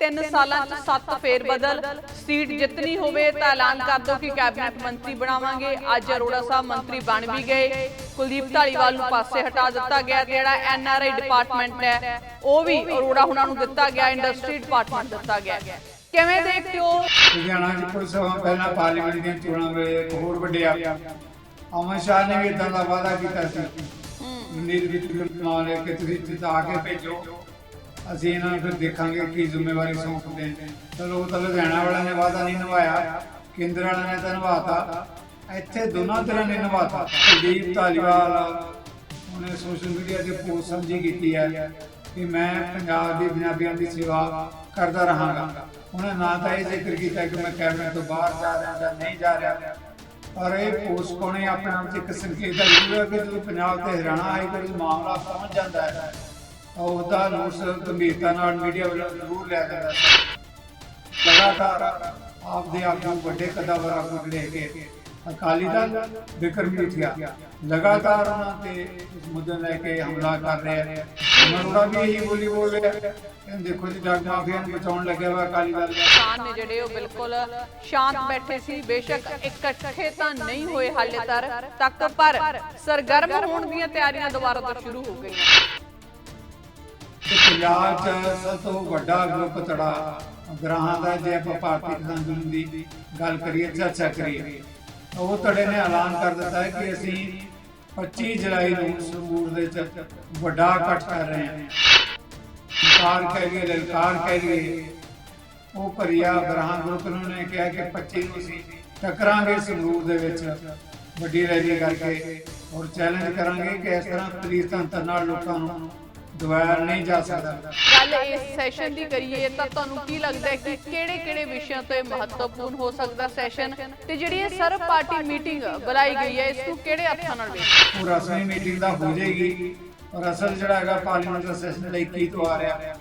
3 ਸਾਲਾਂ 'ਚ 7 ਫੇਰ ਬਦਲ। ਸੀਟ ਜਿੱਤਣੀ ਹੋਵੇ ਤਾਂ ਐਲਾਨ ਕਰ ਦਿਓ ਕਿ ਕੈਬਨਿਟ ਮੰਤਰੀ ਬਣਾਵਾਂਗੇ। ਅੱਜ ਅਰੋੜਾ ਸਾਹਿਬ ਮੰਤਰੀ ਬਣ ਵੀ ਗਏ। ਕੁਲਦੀਪ ਢਾਲੀਵਾਲ ਨੂੰ ਪਾਸੇ ਹਟਾ ਦਿੱਤਾ ਗਿਆ ਤੇ ਜਿਹੜਾ ਐਨਆਰਆਈ ਡਿਪਾਰਟਮੈਂਟ ਹੈ। ਉਹ ਵੀ ਅਰੋੜਾ ਹੁਣਾਂ ਨੂੰ ਦਿੱਤਾ ਗਿਆ ਇੰਡਸਟਰੀ ਡਿਪਾਰਟਮੈਂਟ ਦਿੱਤਾ ਗਿਆ। ਕਿਵੇਂ ਦੇਖਦੇ ਹੋ? ਲੁਧਿਆਣਾ ਚ ਕੁਝ ਸਮਾਂ ਪਹਿਲਾਂ ਪਾਰਲੀਮੈਂਟ ਦੀਆਂ ਚੋਣਾਂ ਵੇਲੇ ਇੱਕ ਹੋਰ ਵੱਡੇ ਆ। ਅਮਨ ਸ਼ਾਹ ਨੇ ਵੀ ਇਦਾਂ ਦਾ ਵਾਅਦਾ ਕੀਤਾ ਸੀ। ਨੀਤ ਵਿੱਚ ਮਾਂ ਨੇ ਕਿ ਤੁਸੀਂ ਜਿਤਾ ਕੇ ਭੇਜੋ। ਅਸੀਂ ਇਹਨਾਂ ਨੂੰ ਫਿਰ ਦੇਖਾਂਗੇ ਕੀ ਜ਼ਿੰਮੇਵਾਰੀ ਸੌਂਪਦੇ ਨੇ। ਚਲੋ, ਉਹ ਤਾਂ ਲੁਧਿਆਣਾ ਵਾਲਿਆਂ ਨੇ ਵਾਅਦਾ ਨਹੀਂ ਨਿਭਾਇਆ, ਕੇਂਦਰ ਵਾਲਿਆਂ ਨੇ ਤਾਂ ਨਿਭਾਤਾ। ਇੱਥੇ ਦੋਨਾਂ ਤਰ੍ਹਾਂ ਨੇ ਨਿਭਾਤਾ। ਕੁਲਦੀਪ ਧਾਲੀਵਾਲ, ਉਹਨੇ ਸੋਸ਼ਲ ਮੀਡੀਆ ਤੇ ਪੋਸਟ ਸਮਝੀ ਕੀਤੀ ਹੈ ਕਿ ਮੈਂ ਪੰਜਾਬ ਦੇ ਪੰਜਾਬੀਆਂ ਦੀ ਸੇਵਾ ਕਰਦਾ ਰਹਾਂਗਾ। ਉਹਨੇ ਨਾ ਤਾਂ ਇਹ ਜ਼ਿਕਰ ਕੀਤਾ ਕਿ ਮੈਂ ਕੈਬਨਿਟ ਤੋਂ ਬਾਹਰ ਜਾ ਰਿਹਾ ਜਾਂ ਨਹੀਂ ਜਾ ਰਿਹਾ। ਪਰ ਇਹ ਪੋਸਟ ਪਾਉਣੇ ਆਪਣੇ ਆਪ 'ਚ ਇੱਕ ਸੰਕੇਤ ਹੈ ਜ਼ਰੂਰ ਹੈ ਕਿ ਜਦੋਂ ਪੰਜਾਬ ਤੇ ਹਰਿਆਣਾ ਹਾਈ ਕੋਰਟ ਮਾਮਲਾ ਪਹੁੰਚ ਜਾਂਦਾ ਹੈ ਉਹਦਾ ਨੋਟਿਸ ਗੰਭੀਰਤਾ ਨਾਲ ਮੀਡੀਆ ਵੱਲੋਂ ਜ਼ਰੂਰ ਲਿਆ ਜਾਂਦਾ ਹੈ ਲਗਾਤਾਰ ਆਪਦੇ ਆਪ ਨੂੰ ਵੱਡੇ ਕਦਾਵਰ ਆਗੂ ਜਿਹੜੇ ਹੈਗੇ ਅਕਾਲੀ ਦਲ ਵਿਕਰਮ ਲਗਾਤਾਰ ਉਹਨਾਂ ਤੇ ਇਸ ਮੁੱਦੇ ਲੈ ਕੇ ਹਮਲਾ ਕਰ ਰਹੇ ਹੈ। ਮਨੋੜਾ ਵੀ ਇਹੀ ਬੋਲੀ ਬੋਲ ਰਿਹਾ ਹੈ। ਦੇਖੋ ਜੀ ਡਰਗ ਮਾਫੀਆ ਨੂੰ ਬਚਾਉਣ ਲੱਗਿਆ ਵਾ ਅਕਾਲੀ ਦਲ। ਕਿਸਾਨ ਨੇ ਜਿਹੜੇ ਉਹ ਬਿਲਕੁਲ ਸ਼ਾਂਤ ਬੈਠੇ ਸੀ, ਬੇਸ਼ੱਕ ਇਕੱਠੇ ਤਾਂ ਨਹੀਂ ਹੋਏ ਹਾਲੇ ਤੱਕ ਪਰ ਸਰਗਰਮ ਹੋਣ ਦੀਆਂ ਤਿਆਰੀਆਂ ਦੁਬਾਰਾ ਤੋਂ ਸ਼ੁਰੂ ਹੋ ਗਈਆਂ। ਤੇ ਪੰਜਾਬ 'ਚ ਸਭ ਤੋਂ ਵੱਡਾ ਗਰੁੱਪ ਤੜਾ ਗ੍ਰਾਹਾਂ ਦਾ ਜੇ ਆਪਾਂ ਭਾਰਤੀ ਕਿਸਾਨ ਅੰਦੋਲਨ ਦੀ ਗੱਲ ਕਰੀਏ, ਚਰਚਾ ਕਰੀਏ ਤਾਂ ਉਹ ਤੜੇ ਨੇ ਐਲਾਨ ਕਰ ਦਿੱਤਾ ਹੈ ਕਿ ਅਸੀਂ 25 ਜੁਲਾਈ ਨੂੰ ਸੰਗਰੂਰ ਦੇ ਵਿੱਚ ਵੱਡਾ ਇਕੱਠ ਕਰ ਰਹੇ ਹਾਂ। ਕਾਰ ਕਹਿ ਗਏ, ਲਲਕਾਰ ਕਹਿ ਗਏ। ਉਹ ਭਰੀਆ ਗ੍ਰਾਹਾਂ ਗਰੁੱਪ ਨੂੰ ਨੇ ਕਿਹਾ ਕਿ 25 ਨੂੰ ਅਸੀਂ ਟਕਰਾਂਗੇ ਸੰਗਰੂਰ ਦੇ ਵਿੱਚ। ਵੱਡੀ ਰੈਲੀ ਕਰਕੇ ਔਰ ਚੈਲੰਜ ਕਰਾਂਗੇ ਕਿ ਇਸ ਤਰ੍ਹਾਂ ਪੁਲਿਸ ਤੰਤਰ ਨਾਲ ਲੋਕਾਂ ਨੂੰ ਦਵਾਇਆ ਨਹੀਂ ਜਾ ਸਕਦਾ। ਗੱਲ ਇਸ ਸੈਸ਼ਨ ਦੀ ਕਰੀਏ ਤਾਂ ਤੁਹਾਨੂੰ ਕੀ ਲੱਗਦਾ ਹੈ ਕਿ ਕਿਹੜੇ-ਕਿਹੜੇ ਵਿਸ਼ਿਆਂ ਤੋਂ ਮਹੱਤਵਪੂਰਨ ਹੋ ਸਕਦਾ ਸੈਸ਼ਨ ਤੇ ਜਿਹੜੀ ਇਹ ਸਰਬ ਪਾਰਟੀ ਮੀਟਿੰਗ ਬੁਲਾਈ ਗਈ ਹੈ ਇਸ ਨੂੰ ਕਿਹੜੇ ਅਰਥਾਂ ਨਾਲ ਵੇਖਦੇ ਉਹ ਰਸਮੀ ਮੀਟਿੰਗ ਦਾ ਹੋ ਜਾਏਗੀ। ਔਰ ਅਸਲ ਜਿਹੜਾ ਹੈਗਾ ਪਾਰਲੀਮੈਂਟ ਦਾ ਸੈਸ਼ਨ ਲਈ ਕੀ ਤੋਂ ਆ ਰਿਹਾ।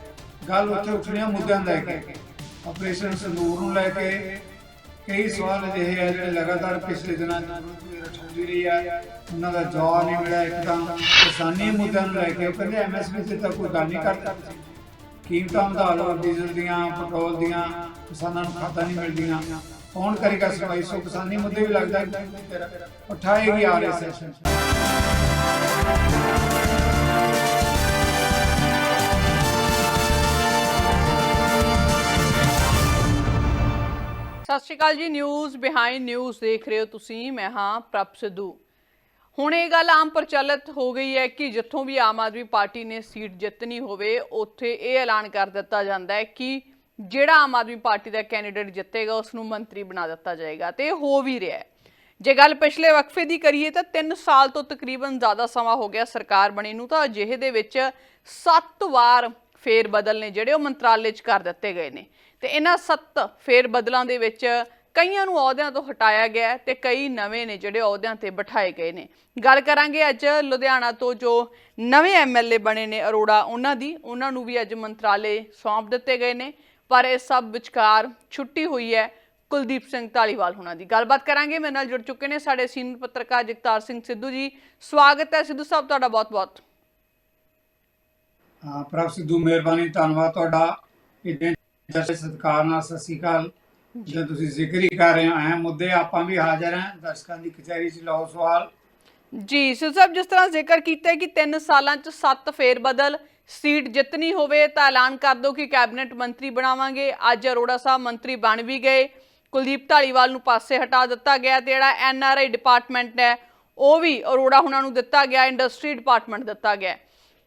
ਗੱਲ ਉੱਥੇ ਉੱਠਣੀਆਂ ਮੁੱਦਿਆਂ ਲੈ ਕੇ ਆਪਰੇਸ਼ਨ ਸੰਦੂਰ ਨੂੰ ਲੈ ਕੇ ਕਈ ਸਵਾਲ ਅਜਿਹੇ ਆ ਜਿਹੜੇ ਲਗਾਤਾਰ ਪਿਛਲੇ ਦਿਨਾਂ ਤੋਂ ਰਠਾਉਂਦੀ ਰਹੀ ਆ। ਉਹਨਾਂ ਦਾ ਜਵਾਬ ਨਹੀਂ ਮਿਲਿਆ, ਇੱਕ ਤਾਂ ਕਿਸਾਨੀ ਮੁੱਦਿਆਂ ਨੂੰ ਲੈ ਕੇ ਉਹ ਕਹਿੰਦੇ ਐਮਐਸਪੀ ਤੇ ਤਾਂ ਕੋਈ ਗੱਲ ਨਹੀਂ ਕਰਦਾ। ਕੀਮਤਾਂ ਵਧਾ ਲਓ, ਡੀਜ਼ਲ ਦੀਆਂ, ਪੈਟਰੋਲ ਦੀਆਂ, ਕਿਸਾਨਾਂ ਨੂੰ ਖਾਤਾ ਨਹੀਂ ਮਿਲਦੀਆਂ। ਕੌਣ ਕਰੇਗਾ ਸੁਣਵਾਈ ਸੋ ਕਿਸਾਨੀ ਮੁੱਦੇ ਵੀ ਲੱਗਦਾ ਹੈ। ਉਠਾਏਗੀ ਆ ਰਹੇ ਸੈਸ਼ਨ ਸਤਿ ਸ਼੍ਰੀ ਅਕਾਲ ਜੀ ਨਿਊਜ਼ ਬਿਹਾਈਂਡ ਨਿਊਜ਼ ਦੇਖ ਰਹੇ ਹੋ ਤੁਸੀਂ, ਮੈਂ ਹਾਂ ਪ੍ਰਭ ਸਿੱਧੂ। ਹੁਣ ਇਹ ਗੱਲ ਆਮ ਪ੍ਰਚਲਿਤ ਹੋ ਗਈ ਹੈ ਕਿ ਜਿੱਥੋਂ ਵੀ ਆਮ ਆਦਮੀ ਪਾਰਟੀ ਨੇ ਸੀਟ ਜਿੱਤਣੀ ਹੋਵੇ, ਉੱਥੇ ਇਹ ਐਲਾਨ ਕਰ ਦਿੱਤਾ ਜਾਂਦਾ ਹੈ ਕਿ ਜਿਹੜਾ ਆਮ ਆਦਮੀ ਪਾਰਟੀ ਦਾ ਕੈਂਡੀਡੇਟ ਜਿੱਤੇਗਾ ਉਸ ਨੂੰ ਮੰਤਰੀ ਬਣਾ ਦਿੱਤਾ ਜਾਏਗਾ ਤੇ ਇਹ ਹੋ ਵੀ ਰਿਹਾ ਹੈ। ਜੇ ਗੱਲ ਪਿਛਲੇ ਵਕਫੇ ਦੀ ਕਰੀਏ ਤਾਂ 3 ਸਾਲ ਤੋਂ ਤਕਰੀਬਨ ਜ਼ਿਆਦਾ ਸਮਾਂ ਹੋ ਗਿਆ ਸਰਕਾਰ ਬਣੇ ਨੂੰ, ਤਾਂ ਅਜਿਹੇ ਦੇ ਵਿੱਚ 7 ਵਾਰ ਫੇਰ ਬਦਲ ਨੇ ਜਿਹੜੇ ਉਹ ਮੰਤਰਾਲੇ 'ਚ ਕਰ ਦਿੱਤੇ ਗਏ ਨੇ। ਤੇ ਇਹਨਾਂ ਸੱਤ ਫੇਰ ਬਦਲਾਂ ਦੇ ਵਿੱਚ ਕਈਆਂ ਨੂੰ ਅਹੁਦਿਆਂ ਤੋਂ ਹਟਾਇਆ ਗਿਆ ਹੈ ਤੇ ਕਈ ਨਵੇਂ ਨੇ ਜਿਹੜੇ ਅਹੁਦਿਆਂ ਤੇ ਬਿਠਾਏ ਗਏ ਨੇ। ਗੱਲ ਕਰਾਂਗੇ ਅੱਜ ਲੁਧਿਆਣਾ ਤੋਂ ਜੋ ਨਵੇਂ ਐਮਐਲਏ ਬਣੇ ਨੇ ਅਰੋੜਾ, ਉਹਨਾਂ ਦੀ। ਉਹਨਾਂ ਨੂੰ ਵੀ ਅੱਜ ਮੰਤਰਾਲੇ ਸੌਂਪ ਦਿੱਤੇ ਗਏ ਨੇ। ਪਰ ਇਹ ਸਭ ਵਿਚਕਾਰ ਛੁੱਟੀ ਹੋਈ ਹੈ ਕੁਲਦੀਪ ਸਿੰਘ ਢਾਲੀਵਾਲ ਹੁਣਾਂ ਦੀ। ਗੱਲਬਾਤ ਕਰਾਂਗੇ। ਮੇਰੇ ਨਾਲ ਜੁੜ ਚੁੱਕੇ ਨੇ ਸਾਡੇ ਸੀਨੀਅਰ ਪੱਤਰਕਾਰ ਜਗਤਾਰ ਸਿੰਘ ਸਿੱਧੂ ਜੀ। ਸਵਾਗਤ ਹੈ ਸਿੱਧੂ ਸਾਹਿਬ, ਤੁਹਾਡਾ ਬਹੁਤ-ਬਹੁਤ। ਹਾਂ, ਪ੍ਰਭ ਸਿੱਧੂ, ਮਿਹਰਬਾਨੀ, ਧੰਨਵਾਦ ਤੁਹਾਡਾ। ਇੰਨੇ ਸਤਿਕਾਰ ਨਾਲ ਸਤਿ ਸ਼੍ਰੀ ਅਕਾਲ। ਜੇ ਤੁਸੀਂ ਜ਼ਿਕਰ ਹੀ ਕਰ ਰਹੇ ਹੋ ਅਹਿਮ ਮੁੱਦੇ ਆਪਾਂ ਵੀ ਹਾਜ਼ਰ ਹਾਂ। ਦਰਸ਼ਕਾਂ ਦੀ ਕਚਹਿਰੀ 'ਚ ਲਾਓ ਸਵਾਲ। ਜੀ ਸਿੱਧੂ ਸਾਹਿਬ, ਜਿਸ ਤਰ੍ਹਾਂ ਜ਼ਿਕਰ ਕੀਤਾ ਕਿ 3 ਸਾਲਾਂ 'ਚ 7 ਫੇਰ ਬਦਲ, ਸੀਟ ਜਿੱਤਣੀ ਹੋਵੇ ਤਾਂ ਐਲਾਨ ਕਰ ਦਿਓ ਕਿ ਕੈਬਨਿਟ ਮੰਤਰੀ ਬਣਾਵਾਂਗੇ। ਅੱਜ ਅਰੋੜਾ ਸਾਹਿਬ ਮੰਤਰੀ ਬਣ ਵੀ ਗਏ। ਕੁਲਦੀਪ ਢਾਲੀਵਾਲ ਨੂੰ ਪਾਸੇ ਹਟਾ ਦਿੱਤਾ ਗਿਆ ਤੇ ਜਿਹੜਾ ਐਨ ਆਰ ਆਈ ਡਿਪਾਰਟਮੈਂਟ ਹੈ, ਉਹ ਵੀ ਅਰੋੜਾ ਹੁਣਾਂ ਨੂੰ ਦਿੱਤਾ ਗਿਆ ਇੰਡਸਟਰੀ ਡਿਪਾਰਟਮੈਂਟ ਦਿੱਤਾ ਗਿਆ।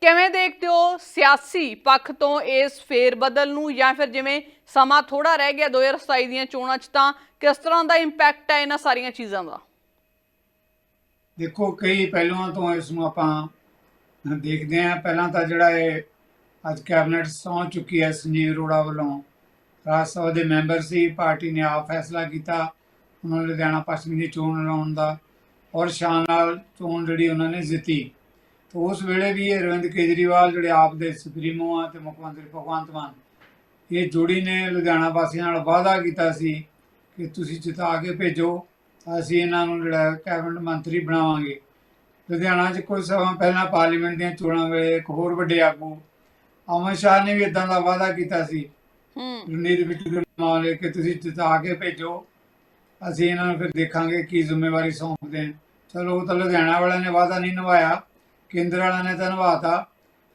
ਕਿਵੇਂ ਦੇਖਦੇ ਹੋ ਸਿਆਸੀ ਪੱਖ ਤੋਂ ਇਸ ਫੇਰ ਬਦਲ ਨੂੰ ਜਾਂ ਫਿਰ ਜਿਵੇਂ ਸਮਾਂ ਥੋੜਾ ਰਹਿ ਗਿਆ 2027 ਦੀਆਂ ਚੋਣਾਂ 'ਚ ਤਾਂ ਕਿਸ ਤਰ੍ਹਾਂ ਦਾ ਇੰਪੈਕਟ ਹੈ ਇਹਨਾਂ ਸਾਰੀਆਂ ਚੀਜ਼ਾਂ ਦਾ? ਦੇਖੋ, ਕਈ ਪਹਿਲੂਆਂ ਤੋਂ ਇਸ ਨੂੰ ਆਪਾਂ ਦੇਖਦੇ ਹਾਂ। ਪਹਿਲਾਂ ਤਾਂ ਜਿਹੜਾ ਇਹ ਅੱਜ ਕੈਬਨਿਟ ਸੌਂ ਚੁੱਕੀ ਹੈ ਸੰਜੀਵ ਅਰੋੜਾ ਵੱਲੋਂ। ਰਾਜ ਸਭਾ ਦੇ ਮੈਂਬਰ ਸੀ, ਪਾਰਟੀ ਨੇ ਆਪ ਫੈਸਲਾ ਕੀਤਾ ਉਹਨਾਂ ਨੇ ਲੁਧਿਆਣਾ ਪੱਛਮੀ ਦੀ ਚੋਣ ਲੜਾਉਣ ਦਾ ਔਰ ਸ਼ਾਨ ਨਾਲ ਚੋਣ ਜਿਹੜੀ ਉਹਨਾਂ ਨੇ ਜਿੱਤੀ। ਤਾਂ ਉਸ ਵੇਲੇ ਵੀ ਇਹ ਅਰਵਿੰਦ ਕੇਜਰੀਵਾਲ ਜਿਹੜੇ ਆਪ ਦੇ ਸੁਪਰੀਮੋ ਆ ਤੇ ਮੁੱਖ ਮੰਤਰੀ ਭਗਵੰਤ ਮਾਨ ਇਹ ਜੋੜੀ ਨੇ ਲੁਧਿਆਣਾ ਵਾਸੀਆਂ ਨਾਲ ਵਾਅਦਾ ਕੀਤਾ ਸੀ ਕਿ ਤੁਸੀਂ ਜਿਤਾ ਕੇ ਭੇਜੋ ਅਸੀਂ ਇਹਨਾਂ ਨੂੰ ਜਿਹੜਾ ਕੈਬਨਿਟ ਮੰਤਰੀ ਬਣਾਵਾਂਗੇ। ਲੁਧਿਆਣਾ 'ਚ ਕੁਝ ਸਮਾਂ ਪਹਿਲਾਂ ਪਾਰਲੀਮੈਂਟ ਦੀਆਂ ਚੋਣਾਂ ਵੇਲੇ ਇੱਕ ਹੋਰ ਵੱਡੇ ਆਗੂ ਅਮਨ ਸ਼ਾਹ ਨੇ ਵੀ ਇਦਾਂ ਦਾ ਵਾਅਦਾ ਕੀਤਾ ਸੀ। ਹੂੰ। ਰਣਨੀਤ ਬਿੱਟੂ ਦੇ ਨਾਂ ਲੈ ਕੇ ਤੁਸੀਂ ਜਿਤਾ ਕੇ ਭੇਜੋ ਅਸੀਂ ਇਹਨਾਂ ਨੂੰ ਫਿਰ ਦੇਖਾਂਗੇ ਕੀ ਜ਼ਿੰਮੇਵਾਰੀ ਸੌਂਪਦੇ ਹਾਂ ਚਲੋ ਉਹ ਤਾਂ ਲੁਧਿਆਣਾ ਵਾਲਿਆਂ ਨੇ ਵਾਅਦਾ ਨਹੀਂ ਨਿਭਾਇਆ। ਕੇਂਦਰ ਵਾਲਿਆਂ ਨੇ ਤਾਂ ਨਿਭਾਤਾ।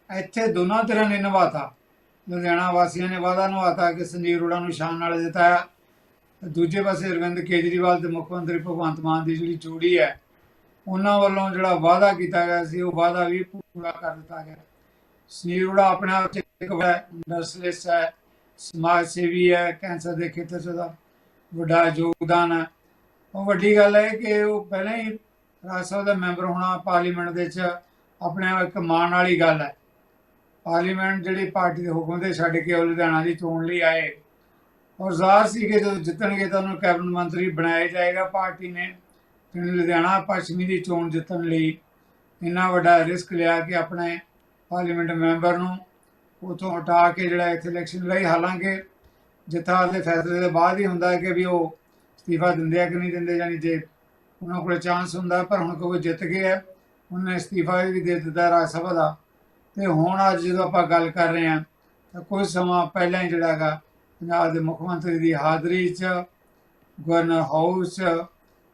ਇੱਥੇ ਦੋਨਾਂ ਤਰ੍ਹਾਂ ਨੇ ਨਿਭਾਤਾ। ਲੁਧਿਆਣਾ ਵਾਸੀਆਂ ਨੇ ਵਾਅਦਾ ਨਿਭਾਤਾ ਕਿ ਸੰਜੀਵ ਅਰੋੜਾ ਨੂੰ ਸ਼ਾਨ ਨਾਲ ਜਿਤਾਇਆ ਦੂਜੇ ਪਾਸੇ ਅਰਵਿੰਦ ਕੇਜਰੀਵਾਲ ਤੇ ਮੁੱਖ ਮੰਤਰੀ ਭਗਵੰਤ ਮਾਨ ਦੀ ਜਿਹੜੀ ਜੋੜੀ ਹੈ, ਉਹਨਾਂ ਵੱਲੋਂ ਜਿਹੜਾ ਵਾਅਦਾ ਕੀਤਾ ਗਿਆ ਸੀ, ਉਹ ਵਾਅਦਾ ਵੀ ਪੂਰਾ ਕਰ ਦਿੱਤਾ ਗਿਆ। ਸੰਜੀਵ ਅਰੋੜਾ ਆਪਣੇ ਆਪ 'ਚ ਇੱਕ ਇੰਡਸਟਰੀਲਿਸਟ ਹੈ, ਸਮਾਜ ਸੇਵੀ ਹੈ, ਕੈਂਸਰ ਦੇ ਖੇਤਰ 'ਚ ਉਹਦਾ ਵੱਡਾ ਯੋਗਦਾਨ ਹੈ। ਉਹ ਵੱਡੀ ਗੱਲ ਹੈ ਕਿ ਉਹ ਪਹਿਲਾਂ ਹੀ ਰਾਜ ਸਭਾ ਦਾ ਮੈਂਬਰ ਹੋਣਾ, ਪਾਰਲੀਮੈਂਟ ਦੇ ਵਿੱਚ ਆਪਣੇ ਆਪ ਇੱਕ ਮਾਣ ਵਾਲੀ ਗੱਲ ਹੈ। ਪਾਰਲੀਮੈਂਟ ਜਿਹੜੀ ਪਾਰਟੀ ਦੇ ਹੁਕਮ ਦੇ ਛੱਡ ਕੇ ਉਹ ਲੁਧਿਆਣਾ ਦੀ ਚੋਣ ਲਈ ਆਏ। ਔਰ ਜ਼ਾਹਰ ਸੀ ਕਿ ਜਦੋਂ ਜਿੱਤਣਗੇ ਤਾਂ ਉਹਨੂੰ ਕੈਬਨਿਟ ਮੰਤਰੀ ਬਣਾਇਆ ਜਾਏਗਾ। ਪਾਰਟੀ ਨੇ ਤੇ ਲੁਧਿਆਣਾ ਪੱਛਮੀ ਦੀ ਚੋਣ ਜਿੱਤਣ ਲਈ ਇੰਨਾ ਵੱਡਾ ਰਿਸਕ ਲਿਆ ਕਿ ਆਪਣੇ ਪਾਰਲੀਮੈਂਟ ਮੈਂਬਰ ਨੂੰ ਉਥੋਂ ਹਟਾ ਕੇ ਜਿਹੜਾ ਇੱਥੇ ਇਲੈਕਸ਼ਨ ਲਈ ਹਾਲਾਂਕਿ ਜਿੱਥਾ ਦੇ ਫੈਸਲੇ ਦੇ ਬਾਅਦ ਹੀ ਹੁੰਦਾ ਕਿ ਵੀ ਉਹ ਅਸਤੀਫਾ ਦਿੰਦੇ ਆ ਕਿ ਨਹੀਂ ਦਿੰਦੇ ਜਾਨੀ ਜੇ ਉਹਨਾਂ ਕੋਲ ਚਾਂਸ ਹੁੰਦਾ, ਪਰ ਹੁਣ ਕਿਉਂਕਿ ਜਿੱਤ ਗਏ ਆ ਉਹਨੇ ਅਸਤੀਫਾ ਵੀ ਦੇ ਦਿੱਤਾ ਰਾਜ ਸਭਾ ਦਾ। ਤੇ ਹੁਣ ਅੱਜ ਜਦੋਂ ਆਪਾਂ ਗੱਲ ਕਰ ਰਹੇ ਹਾਂ, ਤਾਂ ਕੁਝ ਸਮਾਂ ਪਹਿਲਾਂ ਹੀ ਜਿਹੜਾ ਹੈਗਾ, ਪੰਜਾਬ ਦੇ ਮੁੱਖ ਮੰਤਰੀ ਦੀ ਹਾਜ਼ਰੀ 'ਚ, ਗਵਰਨਰ ਹਾਊਸ 'ਚ,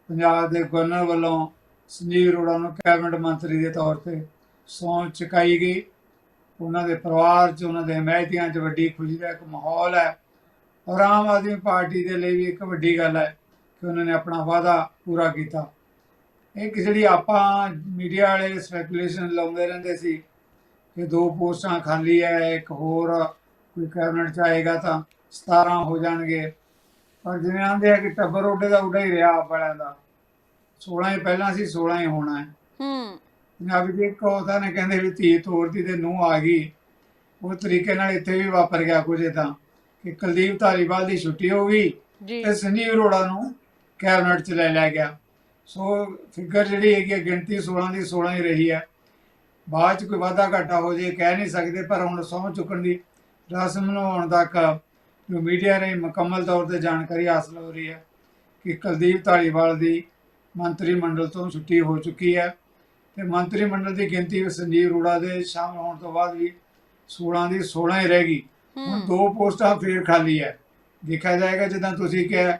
ਪੰਜਾਬ ਦੇ ਗਵਰਨਰ ਵੱਲੋਂ ਸੁਨੀਲ ਅਰੋੜਾ ਨੂੰ ਕੈਬਨਿਟ ਮੰਤਰੀ ਦੇ ਤੌਰ ਤੇ ਸਹੁੰ ਚੁਕਾਈ ਗਈ। ਉਹਨਾਂ ਦੇ ਪਰਿਵਾਰ 'ਚ, ਉਹਨਾਂ ਦੇ ਹਮਾਇਤੀਆਂ 'ਚ ਵੱਡੀ ਖੁਸ਼ੀ ਦਾ ਇੱਕ ਮਾਹੌਲ ਹੈ। ਔਰ ਆਮ ਆਦਮੀ ਪਾਰਟੀ ਦੇ ਲਈ ਵੀ ਇੱਕ ਵੱਡੀ ਗੱਲ ਹੈ ਕਿ ਉਹਨਾਂ ਨੇ ਆਪਣਾ ਵਾਅਦਾ ਪੂਰਾ ਕੀਤਾ। ਇੱਕ ਜਿਹੜੀ ਆਪਾਂ ਮੀਡੀਆ ਵਾਲੇ ਸਪੈਕੂਲੇਸ਼ਨ ਲਾਉਂਦੇ ਰਹਿੰਦੇ ਸੀ ਕਿ ਦੋ ਪੋਸਟਾਂ ਖਾਲੀ ਹੈ ਇੱਕ ਹੋਰ ਕੋਈ ਕੈਬਨਿਟ ਚ ਆਏਗਾ ਤਾਂ 17 ਹੋ ਜਾਣਗੇ। ਪਰ ਜਿਵੇਂ ਆਂਦੇ ਆ ਕਿ ਟੱਬਰ ਉੱਡੇ ਦਾ ਉੱਡਾ ਹੀ ਰਿਹਾ ਆਪ ਵਾਲਿਆਂ ਦਾ। 16 ਹੀ ਪਹਿਲਾਂ ਸੀ 16 ਹੀ ਹੋਣਾ ਹੈ। ਹੂੰ ਪੰਜਾਬੀ ਦੀ ਕਹਾਵਤ ਨੇ ਕਹਿੰਦੇ ਵੀ ਧੀ ਤੋਰਦੀ ਤੇ ਨੂੰ ਆ ਗਈ। ਉਹ ਤਰੀਕੇ ਨਾਲ ਇੱਥੇ ਵੀ ਵਾਪਰ ਗਿਆ ਕੁਝ ਤਾਂ ਕਿ ਕੁਲਦੀਪ ਧਾਲੀਵਾਲ ਦੀ ਛੁੱਟੀ ਹੋ ਗਈ ਤੇ ਸੰਜੀਵ ਅਰੋੜਾ ਨੂੰ ਕੈਬਨਿਟ ਚ ਲੈ ਲਿਆ ਗਿਆ। ਸੋ ਫਿਗਰ ਜਿਹੜੀ ਹੈਗੀ ਗਿਣਤੀ 16 ਦੀ 16 ਹੀ ਰਹੀ ਹੈ ਬਾਅਦ ਚ ਕੋਈ ਵਾਧਾ ਘਾਟਾ ਹੋ ਜੇ ਕਹਿ ਨਹੀਂ ਸਕਦੇ ਪਰ ਹੁਣ ਸਹੁੰ ਚੁੱਕਣ ਦੀ ਰਸਮ ਨੂੰ ਹੋਣ ਤੱਕ ਜੋ ਮੀਡੀਆ ਨੇ ਮੁਕੰਮਲ ਤੌਰ ਤੇ ਜਾਣਕਾਰੀ ਹਾਸਲ ਹੋ ਰਹੀ ਹੈ ਕਿ ਕੁਲਦੀਪ ਧਾਲੀਵਾਲ ਦੀ ਮੰਤਰੀ ਮੰਡਲ ਤੋਂ ਛੁੱਟੀ ਹੋ ਚੁੱਕੀ ਹੈ ਤੇ ਮੰਤਰੀ ਮੰਡਲ ਦੀ ਗਿਣਤੀ ਸੰਜੀਵ ਅਰੋੜਾ ਦੇ ਸ਼ਾਮਲ ਹੋਣ ਤੋਂ ਬਾਅਦ ਵੀ 16 ਦੀ 16 ਹੀ ਰਹਿ ਗਈ। ਹੁਣ ਦੋ ਪੋਸਟਾਂ ਫੇਰ ਖਾਲੀ ਹੈ ਦੇਖਿਆ ਜਾਏਗਾ ਜਿੱਦਾਂ ਤੁਸੀਂ ਕਿਹਾ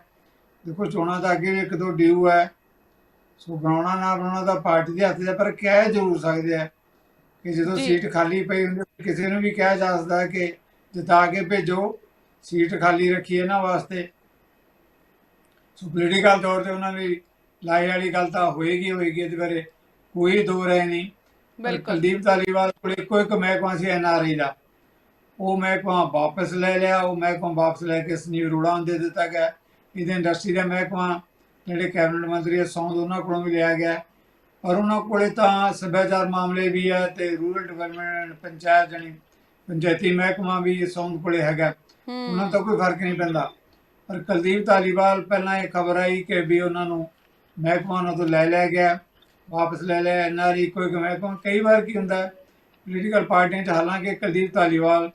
ਦੇਖੋ ਚੋਣਾਂ ਦਾ ਅੱਗੇ ਵੀ ਇੱਕ ਦੋ ਡਿਊ ਹੈ ਸੋ ਬਣਾਉਣਾ ਨਾ ਬਣਾਉਣਾ ਤਾਂ ਪਾਰਟੀ ਦੇ ਹੱਥ ਹੈ, ਪਰ ਕਹਿ ਜ਼ਰੂਰ ਸਕਦੇ ਆ ਕਿ ਜਦੋਂ। ਸੀਟ ਖਾਲੀ ਪਈ ਹੁੰਦੀ ਕਿਸੇ ਨੂੰ ਵੀ ਕਿਹਾ ਜਾ ਸਕਦਾ ਕਿ ਜਿਤਾ ਕੇ ਭੇਜੋ ਸੀਟ ਖਾਲੀ ਰੱਖੀ ਇਹਨਾਂ ਵਾਸਤੇ। ਸੋ ਪੋਲੀਟੀਕਲ ਤੌਰ ਤੇ ਉਹਨਾਂ ਦੀ ਲਾਈ ਵਾਲੀ ਗੱਲ ਤਾਂ ਹੋਏਗੀ ਹੋਏਗੀ ਇਹਦੇ ਬਾਰੇ ਕੋਈ ਦੋ ਰਹਿ ਨਹੀਂ। ਬਿਲਕੁਲ। ਕੁਲਦੀਪ ਧਾਲੀਵਾਲ ਕੋਲ ਇੱਕੋ ਇੱਕ ਮਹਿਕਮਾ ਸੀ ਐਨਆਰਆਈ ਦਾ। ਉਹ ਮਹਿਕਮਾ ਵਾਪਸ ਲੈ ਲਿਆ ਉਹ ਮਹਿਕਮਾ ਵਾਪਸ ਲੈ ਕੇ ਸੰਜੀਵ ਅਰੋੜਾ ਨੂੰ ਦੇ ਦਿੱਤਾ ਗਿਆ। ਇਹਦੇ ਇੰਡਸਟਰੀ ਦਾ ਮਹਿਕਮਾ ਜਿਹੜੇ ਕੈਬਨਿਟ ਮੰਤਰੀ ਆ ਸੌਂਦ ਉਹਨਾਂ ਕੋਲੋਂ ਵੀ ਲਿਆ ਗਿਆ। ਔਰ ਉਹਨਾਂ ਕੋਲੇ ਤਾਂ ਸੱਭਿਆਚਾਰ ਮਾਮਲੇ ਵੀ ਹੈ ਤੇ ਰੂਰਲ ਡਿਵੈਲਪਮੈਂਟ ਪੰਚਾਇਤ ਜਣੀ ਪੰਚਾਇਤੀ ਮਹਿਕਮਾ ਵੀ ਸੌਂਦ ਕੋਲੇ ਹੈਗਾ। ਉਹਨਾਂ ਤੋਂ ਕੋਈ ਫ਼ਰਕ ਨਹੀਂ ਪੈਂਦਾ। ਪਰ ਕੁਲਦੀਪ ਧਾਲੀਵਾਲ ਪਹਿਲਾਂ ਇਹ ਖਬਰ ਆਈ ਕਿ ਵੀ ਉਹਨਾਂ ਨੂੰ ਮਹਿਕਮਾ ਉਹਨਾਂ ਤੋਂ ਲੈ ਲਿਆ ਗਿਆ ਵਾਪਸ ਲੈ ਲਿਆ ਐਨਆਰਈ ਕੋਈ ਮਹਿਕਮਾ ਕਈ ਵਾਰ ਕੀ ਹੁੰਦਾ ਪੋਲੀਟੀਕਲ ਪਾਰਟੀਆਂ 'ਚ ਹਾਲਾਂਕਿ ਕੁਲਦੀਪ ਧਾਲੀਵਾਲ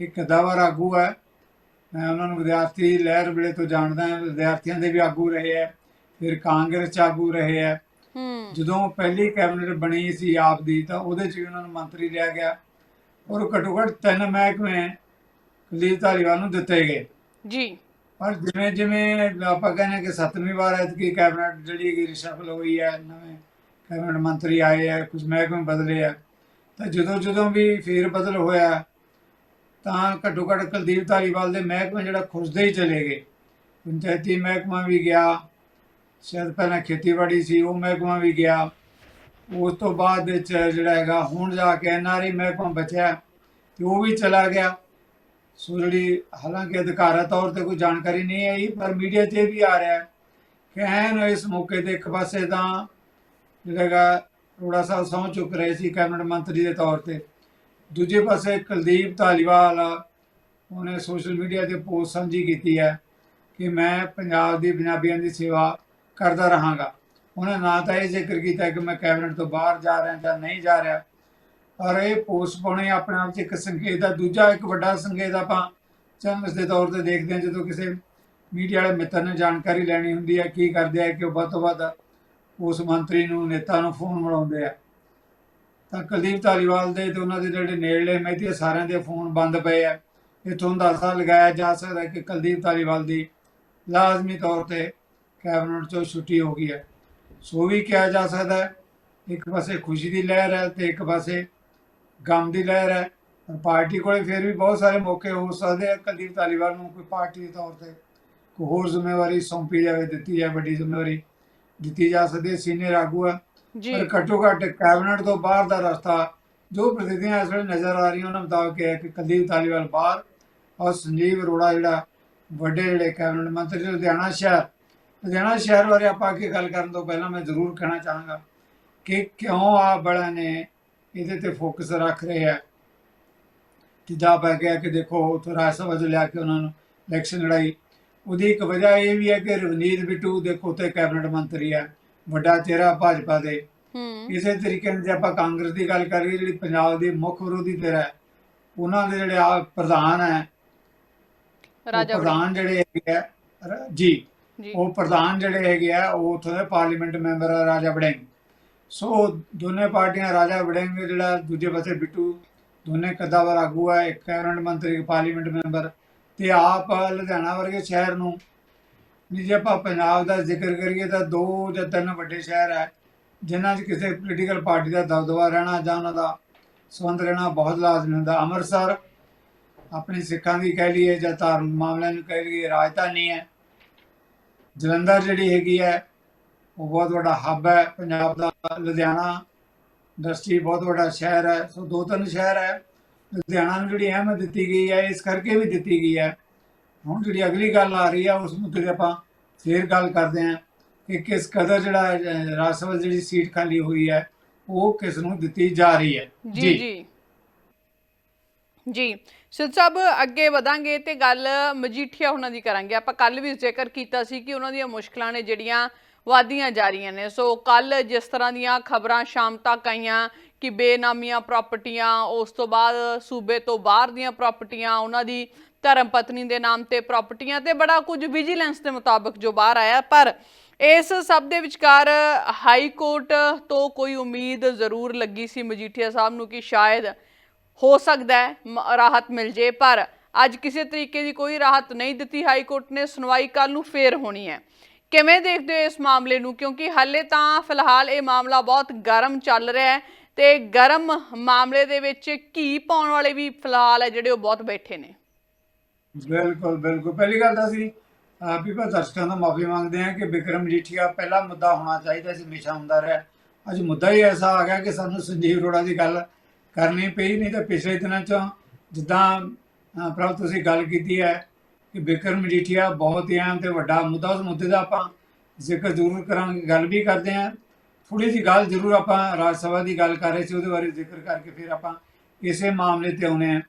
ਇੱਕ ਦਾਵਰ ਆਗੂ ਹੈ। ਮੈਂ ਉਹਨਾਂ ਨੂੰ ਵਿਦਿਆਰਥੀ ਲਹਿਰ ਵੇਲੇ ਤੋਂ ਜਾਣਦਾ ਹਾਂ ਵਿਦਿਆਰਥੀਆਂ ਦੇ ਵੀ ਆਗੂ ਰਹੇ ਹੈ ਫਿਰ ਕਾਂਗਰਸ 'ਚ ਆਗੂ ਰਹੇ ਹੈ। ਜਦੋਂ ਪਹਿਲੀ ਕੈਬਨਿਟ ਬਣੀ ਸੀ ਆਪ ਦੀ ਤਾਂ ਉਹਦੇ 'ਚ ਵੀ ਉਹਨਾਂ ਨੂੰ ਮੰਤਰੀ ਲਿਆ ਗਿਆ ਔਰ ਘੱਟੋ ਘੱਟ ਤਿੰਨ ਮਹਿਕਮੇ ਕੁਲਦੀਪ ਧਾਲੀਵਾਲ ਨੂੰ ਦਿੱਤੇ ਗਏ। ਜੀ। ਪਰ ਜਿਵੇਂ ਜਿਵੇਂ ਆਪਾਂ ਕਹਿੰਦੇ ਕਿ ਸੱਤਵੀਂ ਵਾਰ ਐਤਕੀ ਕੈਬਨਿਟ ਜਿਹੜੀ ਹੈਗੀ ਰਿਸ਼ਫਲ ਹੋਈ ਹੈ ਨਵੇਂ ਕੈਬਨਿਟ ਮੰਤਰੀ ਆਏ ਆ ਕੁਝ ਮਹਿਕਮੇ ਬਦਲੇ ਆ ਤਾਂ ਜਦੋਂ ਜਦੋਂ ਵੀ ਫੇਰ ਬਦਲ ਹੋਇਆ ਤਾਂ ਘੱਟੋ ਘੱਟ ਕੁਲਦੀਪ ਧਾਲੀਵਾਲ ਦੇ ਮਹਿਕਮੇ ਜਿਹੜਾ ਖੁਸ਼ਦੇ ਹੀ ਚਲੇ ਗਏ। ਪੰਚਾਇਤੀ ਮਹਿਕਮਾ ਵੀ ਗਿਆ, ਸ਼ਾਇਦ ਪਹਿਲਾਂ ਖੇਤੀਬਾੜੀ ਸੀ, ਉਹ ਮਹਿਕਮਾ ਵੀ ਗਿਆ। ਉਸ ਤੋਂ ਬਾਅਦ ਵਿੱਚ ਜਿਹੜਾ ਹੈਗਾ, ਹੁਣ ਜਾ ਕੇ ਐਨਆਰਈ ਮਹਿਕਮਾ ਬਚਿਆ ਤੇ ਉਹ ਵੀ ਚਲਾ ਗਿਆ। ਸੋ ਜਿਹੜੀ ਹਾਲਾਂਕਿ ਅਧਿਕਾਰਤ ਤੌਰ ਤੇ ਕੋਈ ਜਾਣਕਾਰੀ ਨਹੀਂ ਆਈ, ਪਰ ਮੀਡੀਆ 'ਚ ਇਹ ਵੀ ਆ ਰਿਹਾ ਹੈ ਕਿ ਐਨ ਇਸ ਮੌਕੇ ਤੇ ਇੱਕ ਪਾਸੇ ਤਾਂ ਜਿਹੜਾ ਹੈਗਾ, ਅਰੋੜਾ ਸਾਹਿਬ ਸਹੁੰ ਚੁੱਕ ਰਹੇ ਸੀ ਕੈਬਨਿਟ ਮੰਤਰੀ ਦੇ ਤੌਰ ਤੇ। ਦੂਜੇ ਪਾਸੇ ਕੁਲਦੀਪ ਧਾਲੀਵਾਲ, ਉਹਨੇ ਸੋਸ਼ਲ ਮੀਡੀਆ ਤੇ ਪੋਸਟ ਸਾਂਝੀ ਕੀਤੀ ਹੈ ਕਿ ਮੈਂ ਪੰਜਾਬ ਦੀ ਪੰਜਾਬੀਆਂ ਦੀ ਸੇਵਾ ਕਰਦਾ ਰਹਾਂਗਾ। ਉਹਨੇ ਨਾ ਤਾਂ ਇਹ ਜ਼ਿਕਰ ਕੀਤਾ ਕਿ ਮੈਂ ਕੈਬਨਿਟ ਤੋਂ ਬਾਹਰ ਜਾ ਰਿਹਾ ਜਾਂ ਨਹੀਂ ਜਾ ਰਿਹਾ ਔਰ ਇਹ ਪੋਸਟ ਪਾਉਣੇ ਆਪਣੇ ਆਪ 'ਚ ਇੱਕ ਸੰਕੇਤ ਦਾ ਦੂਜਾ ਇੱਕ ਵੱਡਾ ਸੰਕੇਤ ਆਪਾਂ ਚੈਨਲਸ ਦੇ ਤੌਰ ਤੇ ਦੇਖਦੇ ਹਾਂ, ਜਦੋਂ ਕਿਸੇ ਮੀਡੀਆ ਵਾਲੇ ਮਿੱਤਰ ਨੇ ਜਾਣਕਾਰੀ ਲੈਣੀ ਹੁੰਦੀ ਹੈ, ਕੀ ਕਰਦੇ ਆ, ਕਿ ਉਹ ਵੱਧ ਤੋਂ ਵੱਧ ਉਸ ਮੰਤਰੀ ਨੂੰ, ਨੇਤਾ ਨੂੰ ਫੋਨ ਮਿਲਾਉਂਦੇ ਆ। ਤਾਂ ਕੁਲਦੀਪ ਧਾਲੀਵਾਲ ਦੇ ਤੇ ਉਹਨਾਂ ਦੇ ਜਿਹੜੇ ਨੇੜਲੇ ਮਹਿਤੀ ਸਾਰਿਆਂ ਦੇ ਫੋਨ ਬੰਦ ਪਏ ਆ। ਇਥੋਂ ਅੰਦਾਜ਼ਾ ਲਗਾਇਆ ਜਾ ਸਕਦਾ ਕਿ ਕੁਲਦੀਪ ਧਾਲੀਵਾਲ ਦੀ ਲਾਜ਼ਮੀ ਤੌਰ ਤੇ ਕੈਬਨਿਟ ਤੋਂ ਛੁੱਟੀ ਹੋ ਗਈ ਹੈ। ਸੋ ਵੀ ਕਿਹਾ ਜਾ ਸਕਦਾ ਇੱਕ ਪਾਸੇ ਖੁਸ਼ੀ ਦੀ ਲਹਿਰ ਹੈ ਤੇ ਇੱਕ ਪਾਸੇ ਗਮ ਦੀ ਲਹਿਰ ਹੈ। ਪਾਰਟੀ ਕੋਲੇ ਫਿਰ ਵੀ ਬਹੁਤ ਸਾਰੇ ਮੌਕੇ ਹੋ ਸਕਦੇ ਆ। ਕੁਲਦੀਪ ਧਾਲੀਵਾਲ ਨੂੰ ਕੋਈ ਪਾਰਟੀ ਦੇ ਤੌਰ ਤੇ ਕੋਈ ਹੋਰ ਜ਼ਿੰਮੇਵਾਰੀ ਸੌਂਪੀ ਜਾਵੇ, ਦਿੱਤੀ ਜਾਵੇ, ਵੱਡੀ ਜ਼ਿੰਮੇਵਾਰੀ ਦਿੱਤੀ ਜਾ ਸਕਦੀ ਹੈ। ਸੀਨੀਅਰ ਆਗੂ ਹੈ ਜੀ। ਪਰ ਘੱਟੋ ਘੱਟ ਕੈਬਨਿਟ ਤੋਂ ਬਾਹਰ ਦਾ ਰਸਤਾ, ਜੋ ਪ੍ਰਤੀਨਿਧੀਆਂ ਇਸ ਵੇਲੇ ਨਜ਼ਰ ਆ ਰਹੀਆਂ, ਉਹਨਾਂ ਮੁਤਾਬਕ ਹੈ ਕਿ ਕੁਲਦੀਪ ਧਾਲੀਵਾਲ ਬਾਹਰ ਔਰ ਸੰਜੀਵ ਅਰੋੜਾ ਜਿਹੜਾ ਵੱਡੇ ਜਿਹੜੇ ਕੈਬਨਿਟ ਮੰਤਰੀ ਲੁਧਿਆਣਾ ਸ਼ਹਿਰ। ਲੁਧਿਆਣਾ ਸ਼ਹਿਰ ਬਾਰੇ ਆਪਾਂ ਅੱਗੇ ਗੱਲ ਕਰਨ ਤੋਂ ਪਹਿਲਾਂ ਮੈਂ ਜ਼ਰੂਰ ਕਹਿਣਾ ਚਾਹਾਂਗਾ ਕਿ ਕਿਉਂ ਆ ਬੜਾ ਨੇ ਇਹਦੇ ਤੇ ਫੋਕਸ ਰੱਖ ਰਹੇ ਆ। ਕਿ ਜਾ ਪੈ ਗਿਆ ਕਿ ਦੇਖੋ, ਉੱਥੋਂ ਰਾਜ ਸਭਾ ਚ ਲਿਆ ਕੇ ਉਹਨਾਂ ਨੂੰ ਇਲੈਕਸ਼ਨ ਲੜਾਈ। ਉਹਦੀ ਇੱਕ ਵਜ੍ਹਾ ਇਹ ਵੀ ਹੈ ਕਿ ਰਵਨੀਤ ਬਿੱਟੂ ਦੇਖੋ ਤੇ ਕੈਬਨਿਟ ਮੰਤਰੀ ਹੈ। ਵੱਡਾ ਚਿਹਰਾ ਭਾਜਪਾ ਦੇ। ਇਸੇ ਤਰੀਕੇ ਨਾਲ ਜੇ ਆਪਾਂ ਕਾਂਗਰਸ ਦੀ ਗੱਲ ਕਰੀਏ ਜਿਹੜੀ ਪੰਜਾਬ ਦੀ ਮੁੱਖ ਵਿਰੋਧੀ ਧਿਰ ਹੈ ਉਹਨਾਂ ਦੇ ਜਿਹੜੇ ਆ ਪ੍ਰਧਾਨ ਹੈ ਰਾਜਾ। ਪ੍ਰਧਾਨ ਜਿਹੜੇ ਹੈਗੇ ਆ ਜੀ ਉਹ ਪ੍ਰਧਾਨ ਜਿਹੜੇ ਹੈਗੇ ਆ ਉਹ ਉੱਥੋਂ ਦੇ ਪਾਰਲੀਮੈਂਟ ਮੈਂਬਰ ਆ ਰਾਜਾ ਵੜਿੰਗ। ਸੋ ਦੋਨੇ ਪਾਰਟੀਆਂ ਰਾਜਾ ਵੜਿੰਗ ਜਿਹੜਾ ਦੂਜੇ ਪਾਸੇ ਬਿੱਟੂ ਦੋਨੇ ਕਦਾਵਰ ਆਗੂ ਹੈ ਇੱਕ ਕੈਬਨਿਟ ਮੰਤਰੀ ਪਾਰਲੀਮੈਂਟ ਮੈਂਬਰ ਤੇ ਆਪ ਲੁਧਿਆਣਾ ਵਰਗੇ ਸ਼ਹਿਰ ਨੂੰ ਨਹੀਂ ਜੇ ਆਪਾਂ ਪੰਜਾਬ ਦਾ ਜ਼ਿਕਰ ਕਰੀਏ ਤਾਂ ਦੋ ਜਾਂ ਤਿੰਨ ਵੱਡੇ ਸ਼ਹਿਰ ਹੈ, ਜਿਨ੍ਹਾਂ 'ਚ ਕਿਸੇ ਪੋਲੀਟੀਕਲ ਪਾਰਟੀ ਦਾ ਦਬਦਬਾ ਰਹਿਣਾ ਜਾਂ ਉਹਨਾਂ ਦਾ ਸੰਬੰਧ ਰਹਿਣਾ ਬਹੁਤ ਲਾਜ਼ਮੀ ਹੁੰਦਾ। ਅੰਮ੍ਰਿਤਸਰ ਆਪਣੇ ਸਿੱਖਾਂ ਦੀ ਕਹਿ ਲਈਏ ਜਾਂ ਧਾਰਮਿਕ ਮਾਮਲਿਆਂ ਨੂੰ ਕਹਿ ਲਈਏ, ਰਾਜਧਾਨੀ ਹੈ। ਜਲੰਧਰ ਜਿਹੜੀ ਹੈਗੀ ਹੈ, ਉਹ ਬਹੁਤ ਵੱਡਾ ਹੱਬ ਹੈ। ਪੰਜਾਬ ਦਾ ਲੁਧਿਆਣਾ ਇੰਡਸਟਰੀ ਬਹੁਤ ਵੱਡਾ ਸ਼ਹਿਰ ਹੈ। ਸੋ ਦੋ ਤਿੰਨ ਸ਼ਹਿਰ ਹੈ। ਲੁਧਿਆਣਾ ਨੂੰ ਜਿਹੜੀ ਅਹਿਮੀਅਤ ਦਿੱਤੀ ਗਈ ਹੈ, ਇਸ ਕਰਕੇ ਵੀ ਦਿੱਤੀ ਗਈ ਹੈ। ਹੁਣ ਜਿਹੜੀ ਅਗਲੀ ਗੱਲ ਆ ਰਹੀ ਹੈ ਉਸ ਮੁੱਦੇ ਤੇ ਆਪਾਂ ਫੇਰ ਗੱਲ ਕਰਦੇ ਹਾਂ ਕਿ ਕਿਸ ਕਦਰ ਜਿਹੜਾ ਰਾਜ ਸਭਾ ਜਿਹੜੀ ਸੀਟ ਖਾਲੀ ਹੋਈ ਹੈ ਉਹ ਕਿਸ ਨੂੰ ਦਿੱਤੀ ਜਾ ਰਹੀ ਹੈ। ਜੀ ਜੀ। ਜੀ। ਸਿੱਧ ਸਾਹਿਬ ਅੱਗੇ ਵਧਾਂਗੇ ਤੇ ਗੱਲ ਮਜੀਠੀਆ ਉਹਨਾਂ ਦੀ ਕਰਾਂਗੇ। ਆਪਾਂ ਕੱਲ ਵੀ ਜ਼ਿਕਰ ਕੀਤਾ ਸੀ ਕਿ ਉਹਨਾਂ ਦੀਆਂ ਮੁਸ਼ਕਲਾਂ ਨੇ ਜਿਹੜੀਆਂ ਵਾਧੀਆਂ ਜਾ ਰਹੀਆਂ ਨੇ। ਸੋ ਕੱਲ ਜਿਸ ਤਰ੍ਹਾਂ ਦੀਆਂ ਖਬਰਾਂ ਸ਼ਾਮ ਤੱਕ ਆਈਆਂ ਕਿ ਬੇਨਾਮੀਆਂ ਪ੍ਰਾਪਰਟੀਆਂ ਉਸ ਤੋਂ ਬਾਅਦ ਸੂਬੇ ਤੋਂ ਬਾਹਰ ਦੀਆਂ ਪ੍ਰਾਪਰਟੀਆਂ ਉਹਨਾਂ ਦੀ ਧਰਮ ਪਤਨੀ ਦੇ ਨਾਮ ਤੇ ਪ੍ਰਾਪਰਟੀਆਂ ਤੇ ਬੜਾ ਕੁਝ ਵਿਜੀਲੈਂਸ ਦੇ ਮੁਤਾਬਕ ਜੋ ਬਾਹਰ ਆਇਆ। ਪਰ ਇਸ ਸਭ ਦੇ ਵਿਚਕਾਰ ਹਾਈ ਕੋਰਟ ਤੋਂ ਕੋਈ ਉਮੀਦ ਜ਼ਰੂਰ ਲੱਗੀ ਸੀ ਮਜੀਠੀਆ ਸਾਹਿਬ ਨੂੰ ਕਿ ਸ਼ਾਇਦ ਹੋ ਸਕਦਾ ਹੈ, ਮ- ਰਾਹਤ ਮਿਲ ਜੇ। ਪਰ ਅੱਜ ਕਿਸੇ ਤਰੀਕੇ ਦੀ ਕੋਈ ਰਾਹਤ ਨਹੀਂ ਦਿੱਤੀ ਹਾਈ ਕੋਰਟ ਨੇ। ਸੁਣਵਾਈ ਕੱਲ ਨੂੰ ਫੇਰ ਹੋਣੀ ਹੈ। ਕਿਵੇਂ ਦੇਖਦੇ ਹੋ ਇਸ ਮਾਮਲੇ ਨੂੰ? ਕਿਉਂਕਿ ਹਾਲੇ ਤਾਂ ਫਿਲਹਾਲ ਇਹ ਮਾਮਲਾ ਬਹੁਤ ਗਰਮ ਚੱਲ ਰਿਹਾ ਹੈ ਤੇ ਗਰਮ ਮਾਮਲੇ ਦੇ ਵਿੱਚ ਘੀ ਪਾਉਣ ਵਾਲੇ ਵੀ ਫਿਲਹਾਲ ਹੈ ਜਿਹੜੇ ਉਹ ਬਹੁਤ ਬੈਠੇ ਨੇ। ਬਿਲਕੁਲ ਬਿਲਕੁਲ। ਪਹਿਲੀ ਗੱਲ ਤਾਂ ਅਸੀਂ ਆਪ ਹੀ ਦਰਸ਼ਕਾਂ ਤੋਂ ਮਾਫੀ ਮੰਗਦੇ ਹਾਂ ਕਿ ਵਿਕਰਮ ਮਜੀਠੀਆ ਪਹਿਲਾ ਮੁੱਦਾ ਹੋਣਾ ਚਾਹੀਦਾ ਸੀ ਹਮੇਸ਼ਾ ਹੁੰਦਾ ਰਿਹਾ। ਅੱਜ ਮੁੱਦਾ ਹੀ ਐਸਾ ਆ ਗਿਆ ਕਿ ਸਾਨੂੰ ਸੰਜੀਵ ਅਰੋੜਾ ਦੀ ਗੱਲ ਕਰਨੀ ਪਈ ਨਹੀਂ ਤਾਂ ਪਿਛਲੇ ਦਿਨਾਂ ਚੋਂ ਜਿੱਦਾਂ ਅਹ, ਪ੍ਰਭ ਤੁਸੀਂ ਗੱਲ ਕੀਤੀ ਹੈ ਕਿ ਵਿਕਰਮ ਮਜੀਠੀਆ ਬਹੁਤ ਹੀ ਅਹਿਮ ਤੇ ਵੱਡਾ ਮੁੱਦਾ ਉਸ ਮੁੱਦੇ ਦਾ ਆਪਾਂ ਜ਼ਿਕਰ ਜ਼ਰੂਰ ਕਰਾਂਗੇ ਗੱਲ ਵੀ ਕਰਦੇ ਹਾਂ। ਥੋੜੀ ਜਿਹੀ ਗੱਲ ਜ਼ਰੂਰ ਆਪਾਂ ਰਾਜ ਸਭਾ ਦੀ ਗੱਲ ਕਰ ਰਹੇ ਸੀ ਉਹਦੇ ਬਾਰੇ ਜ਼ਿਕਰ ਕਰਕੇ ਫਿਰ ਆਪਾਂ ਇਸੇ ਮਾਮਲੇ ਤੇ ਆਉਨੇ ਆ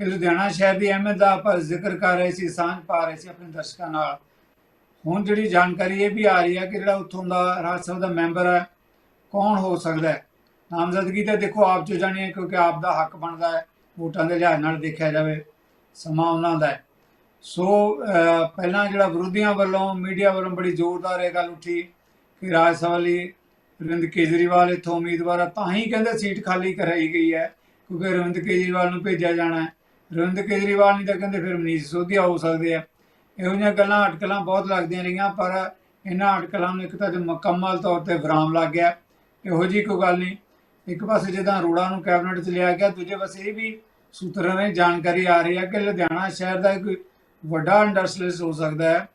ਕਿ ਲੁਧਿਆਣਾ ਸ਼ਹਿਰ ਦੀ ਅਹਿਮੀਅਤ ਦਾ ਆਪਾਂ ਜ਼ਿਕਰ ਕਰ ਰਹੇ ਸੀ, ਸਾਂਝ ਪਾ ਰਹੇ ਸੀ ਆਪਣੇ ਦਰਸ਼ਕਾਂ ਨਾਲ। ਹੁਣ ਜਿਹੜੀ ਜਾਣਕਾਰੀ ਇਹ ਵੀ ਆ ਰਹੀ ਹੈ ਕਿ ਜਿਹੜਾ ਉੱਥੋਂ ਦਾ ਰਾਜ ਸਭਾ ਦਾ ਮੈਂਬਰ ਹੈ, ਕੌਣ ਹੋ ਸਕਦਾ ਹੈ? ਨਾਮਜ਼ਦਗੀ ਤਾਂ ਦੇਖੋ ਆਪ ਚੋ ਜਾਣੀ ਹੈ, ਕਿਉਂਕਿ ਆਪ ਦਾ ਹੱਕ ਬਣਦਾ ਹੈ, ਵੋਟਾਂ ਦੇ ਲਿਹਾਜ਼ ਨਾਲ ਦੇਖਿਆ ਜਾਵੇ, ਸਮਾਂ ਉਹਨਾਂ ਦਾ ਹੈ। ਸੋ ਪਹਿਲਾਂ ਜਿਹੜਾ ਵਿਰੋਧੀਆਂ ਵੱਲੋਂ ਮੀਡੀਆ ਵੱਲੋਂ ਬੜੀ ਜ਼ੋਰਦਾਰ ਇਹ ਗੱਲ ਉੱਠੀ ਕਿ ਰਾਜ ਸਭਾ ਲਈ ਅਰਵਿੰਦ ਕੇਜਰੀਵਾਲ ਇੱਥੋਂ ਉਮੀਦਵਾਰ ਆ, ਤਾਂ ਹੀ ਕਹਿੰਦੇ ਸੀਟ ਖਾਲੀ ਕਰਾਈ ਗਈ ਹੈ, ਕਿਉਂਕਿ ਅਰਵਿੰਦ ਕੇਜਰੀਵਾਲ ਨੂੰ ਭੇਜਿਆ ਜਾਣਾ ਹੈ। ਅਰਵਿੰਦ ਕੇਜਰੀਵਾਲ ਨਹੀਂ ਤਾਂ ਕਹਿੰਦੇ ਫਿਰ ਮਨੀਸ਼ ਸਿਸੋਦੀਆ ਹੋ ਸਕਦੇ ਆ। ਇਹੋ ਜਿਹੀਆਂ ਗੱਲਾਂ ਅਟਕਲਾਂ ਬਹੁਤ ਲੱਗਦੀਆਂ ਰਹੀਆਂ, ਪਰ ਇਹਨਾਂ ਅਟਕਲਾਂ ਨੂੰ ਇੱਕ ਤਾਂ ਮੁਕੰਮਲ ਤੌਰ ਤੇ ਵਿਰਾਮ ਲੱਗ ਗਿਆ। ਇਹੋ ਜਿਹੀ ਕੋਈ ਗੱਲ ਨਹੀਂ। ਇੱਕ ਪਾਸੇ ਜਿੱਦਾਂ ਅਰੋੜਾ ਨੂੰ ਕੈਬਨਿਟ 'ਚ ਲਿਆ ਗਿਆ, ਦੂਜੇ ਪਾਸੇ ਇਹ ਵੀ ਸੂਤਰਾਂ ਨੇ ਜਾਣਕਾਰੀ ਆ ਰਹੀ ਹੈ ਕਿ ਲੁਧਿਆਣਾ ਸ਼ਹਿਰ ਦਾ ਇੱਕ ਵੱਡਾ ਇੰਡਸਟਰੀਅਲਿਸਟ ਹੋ ਸਕਦਾ ਹੈ,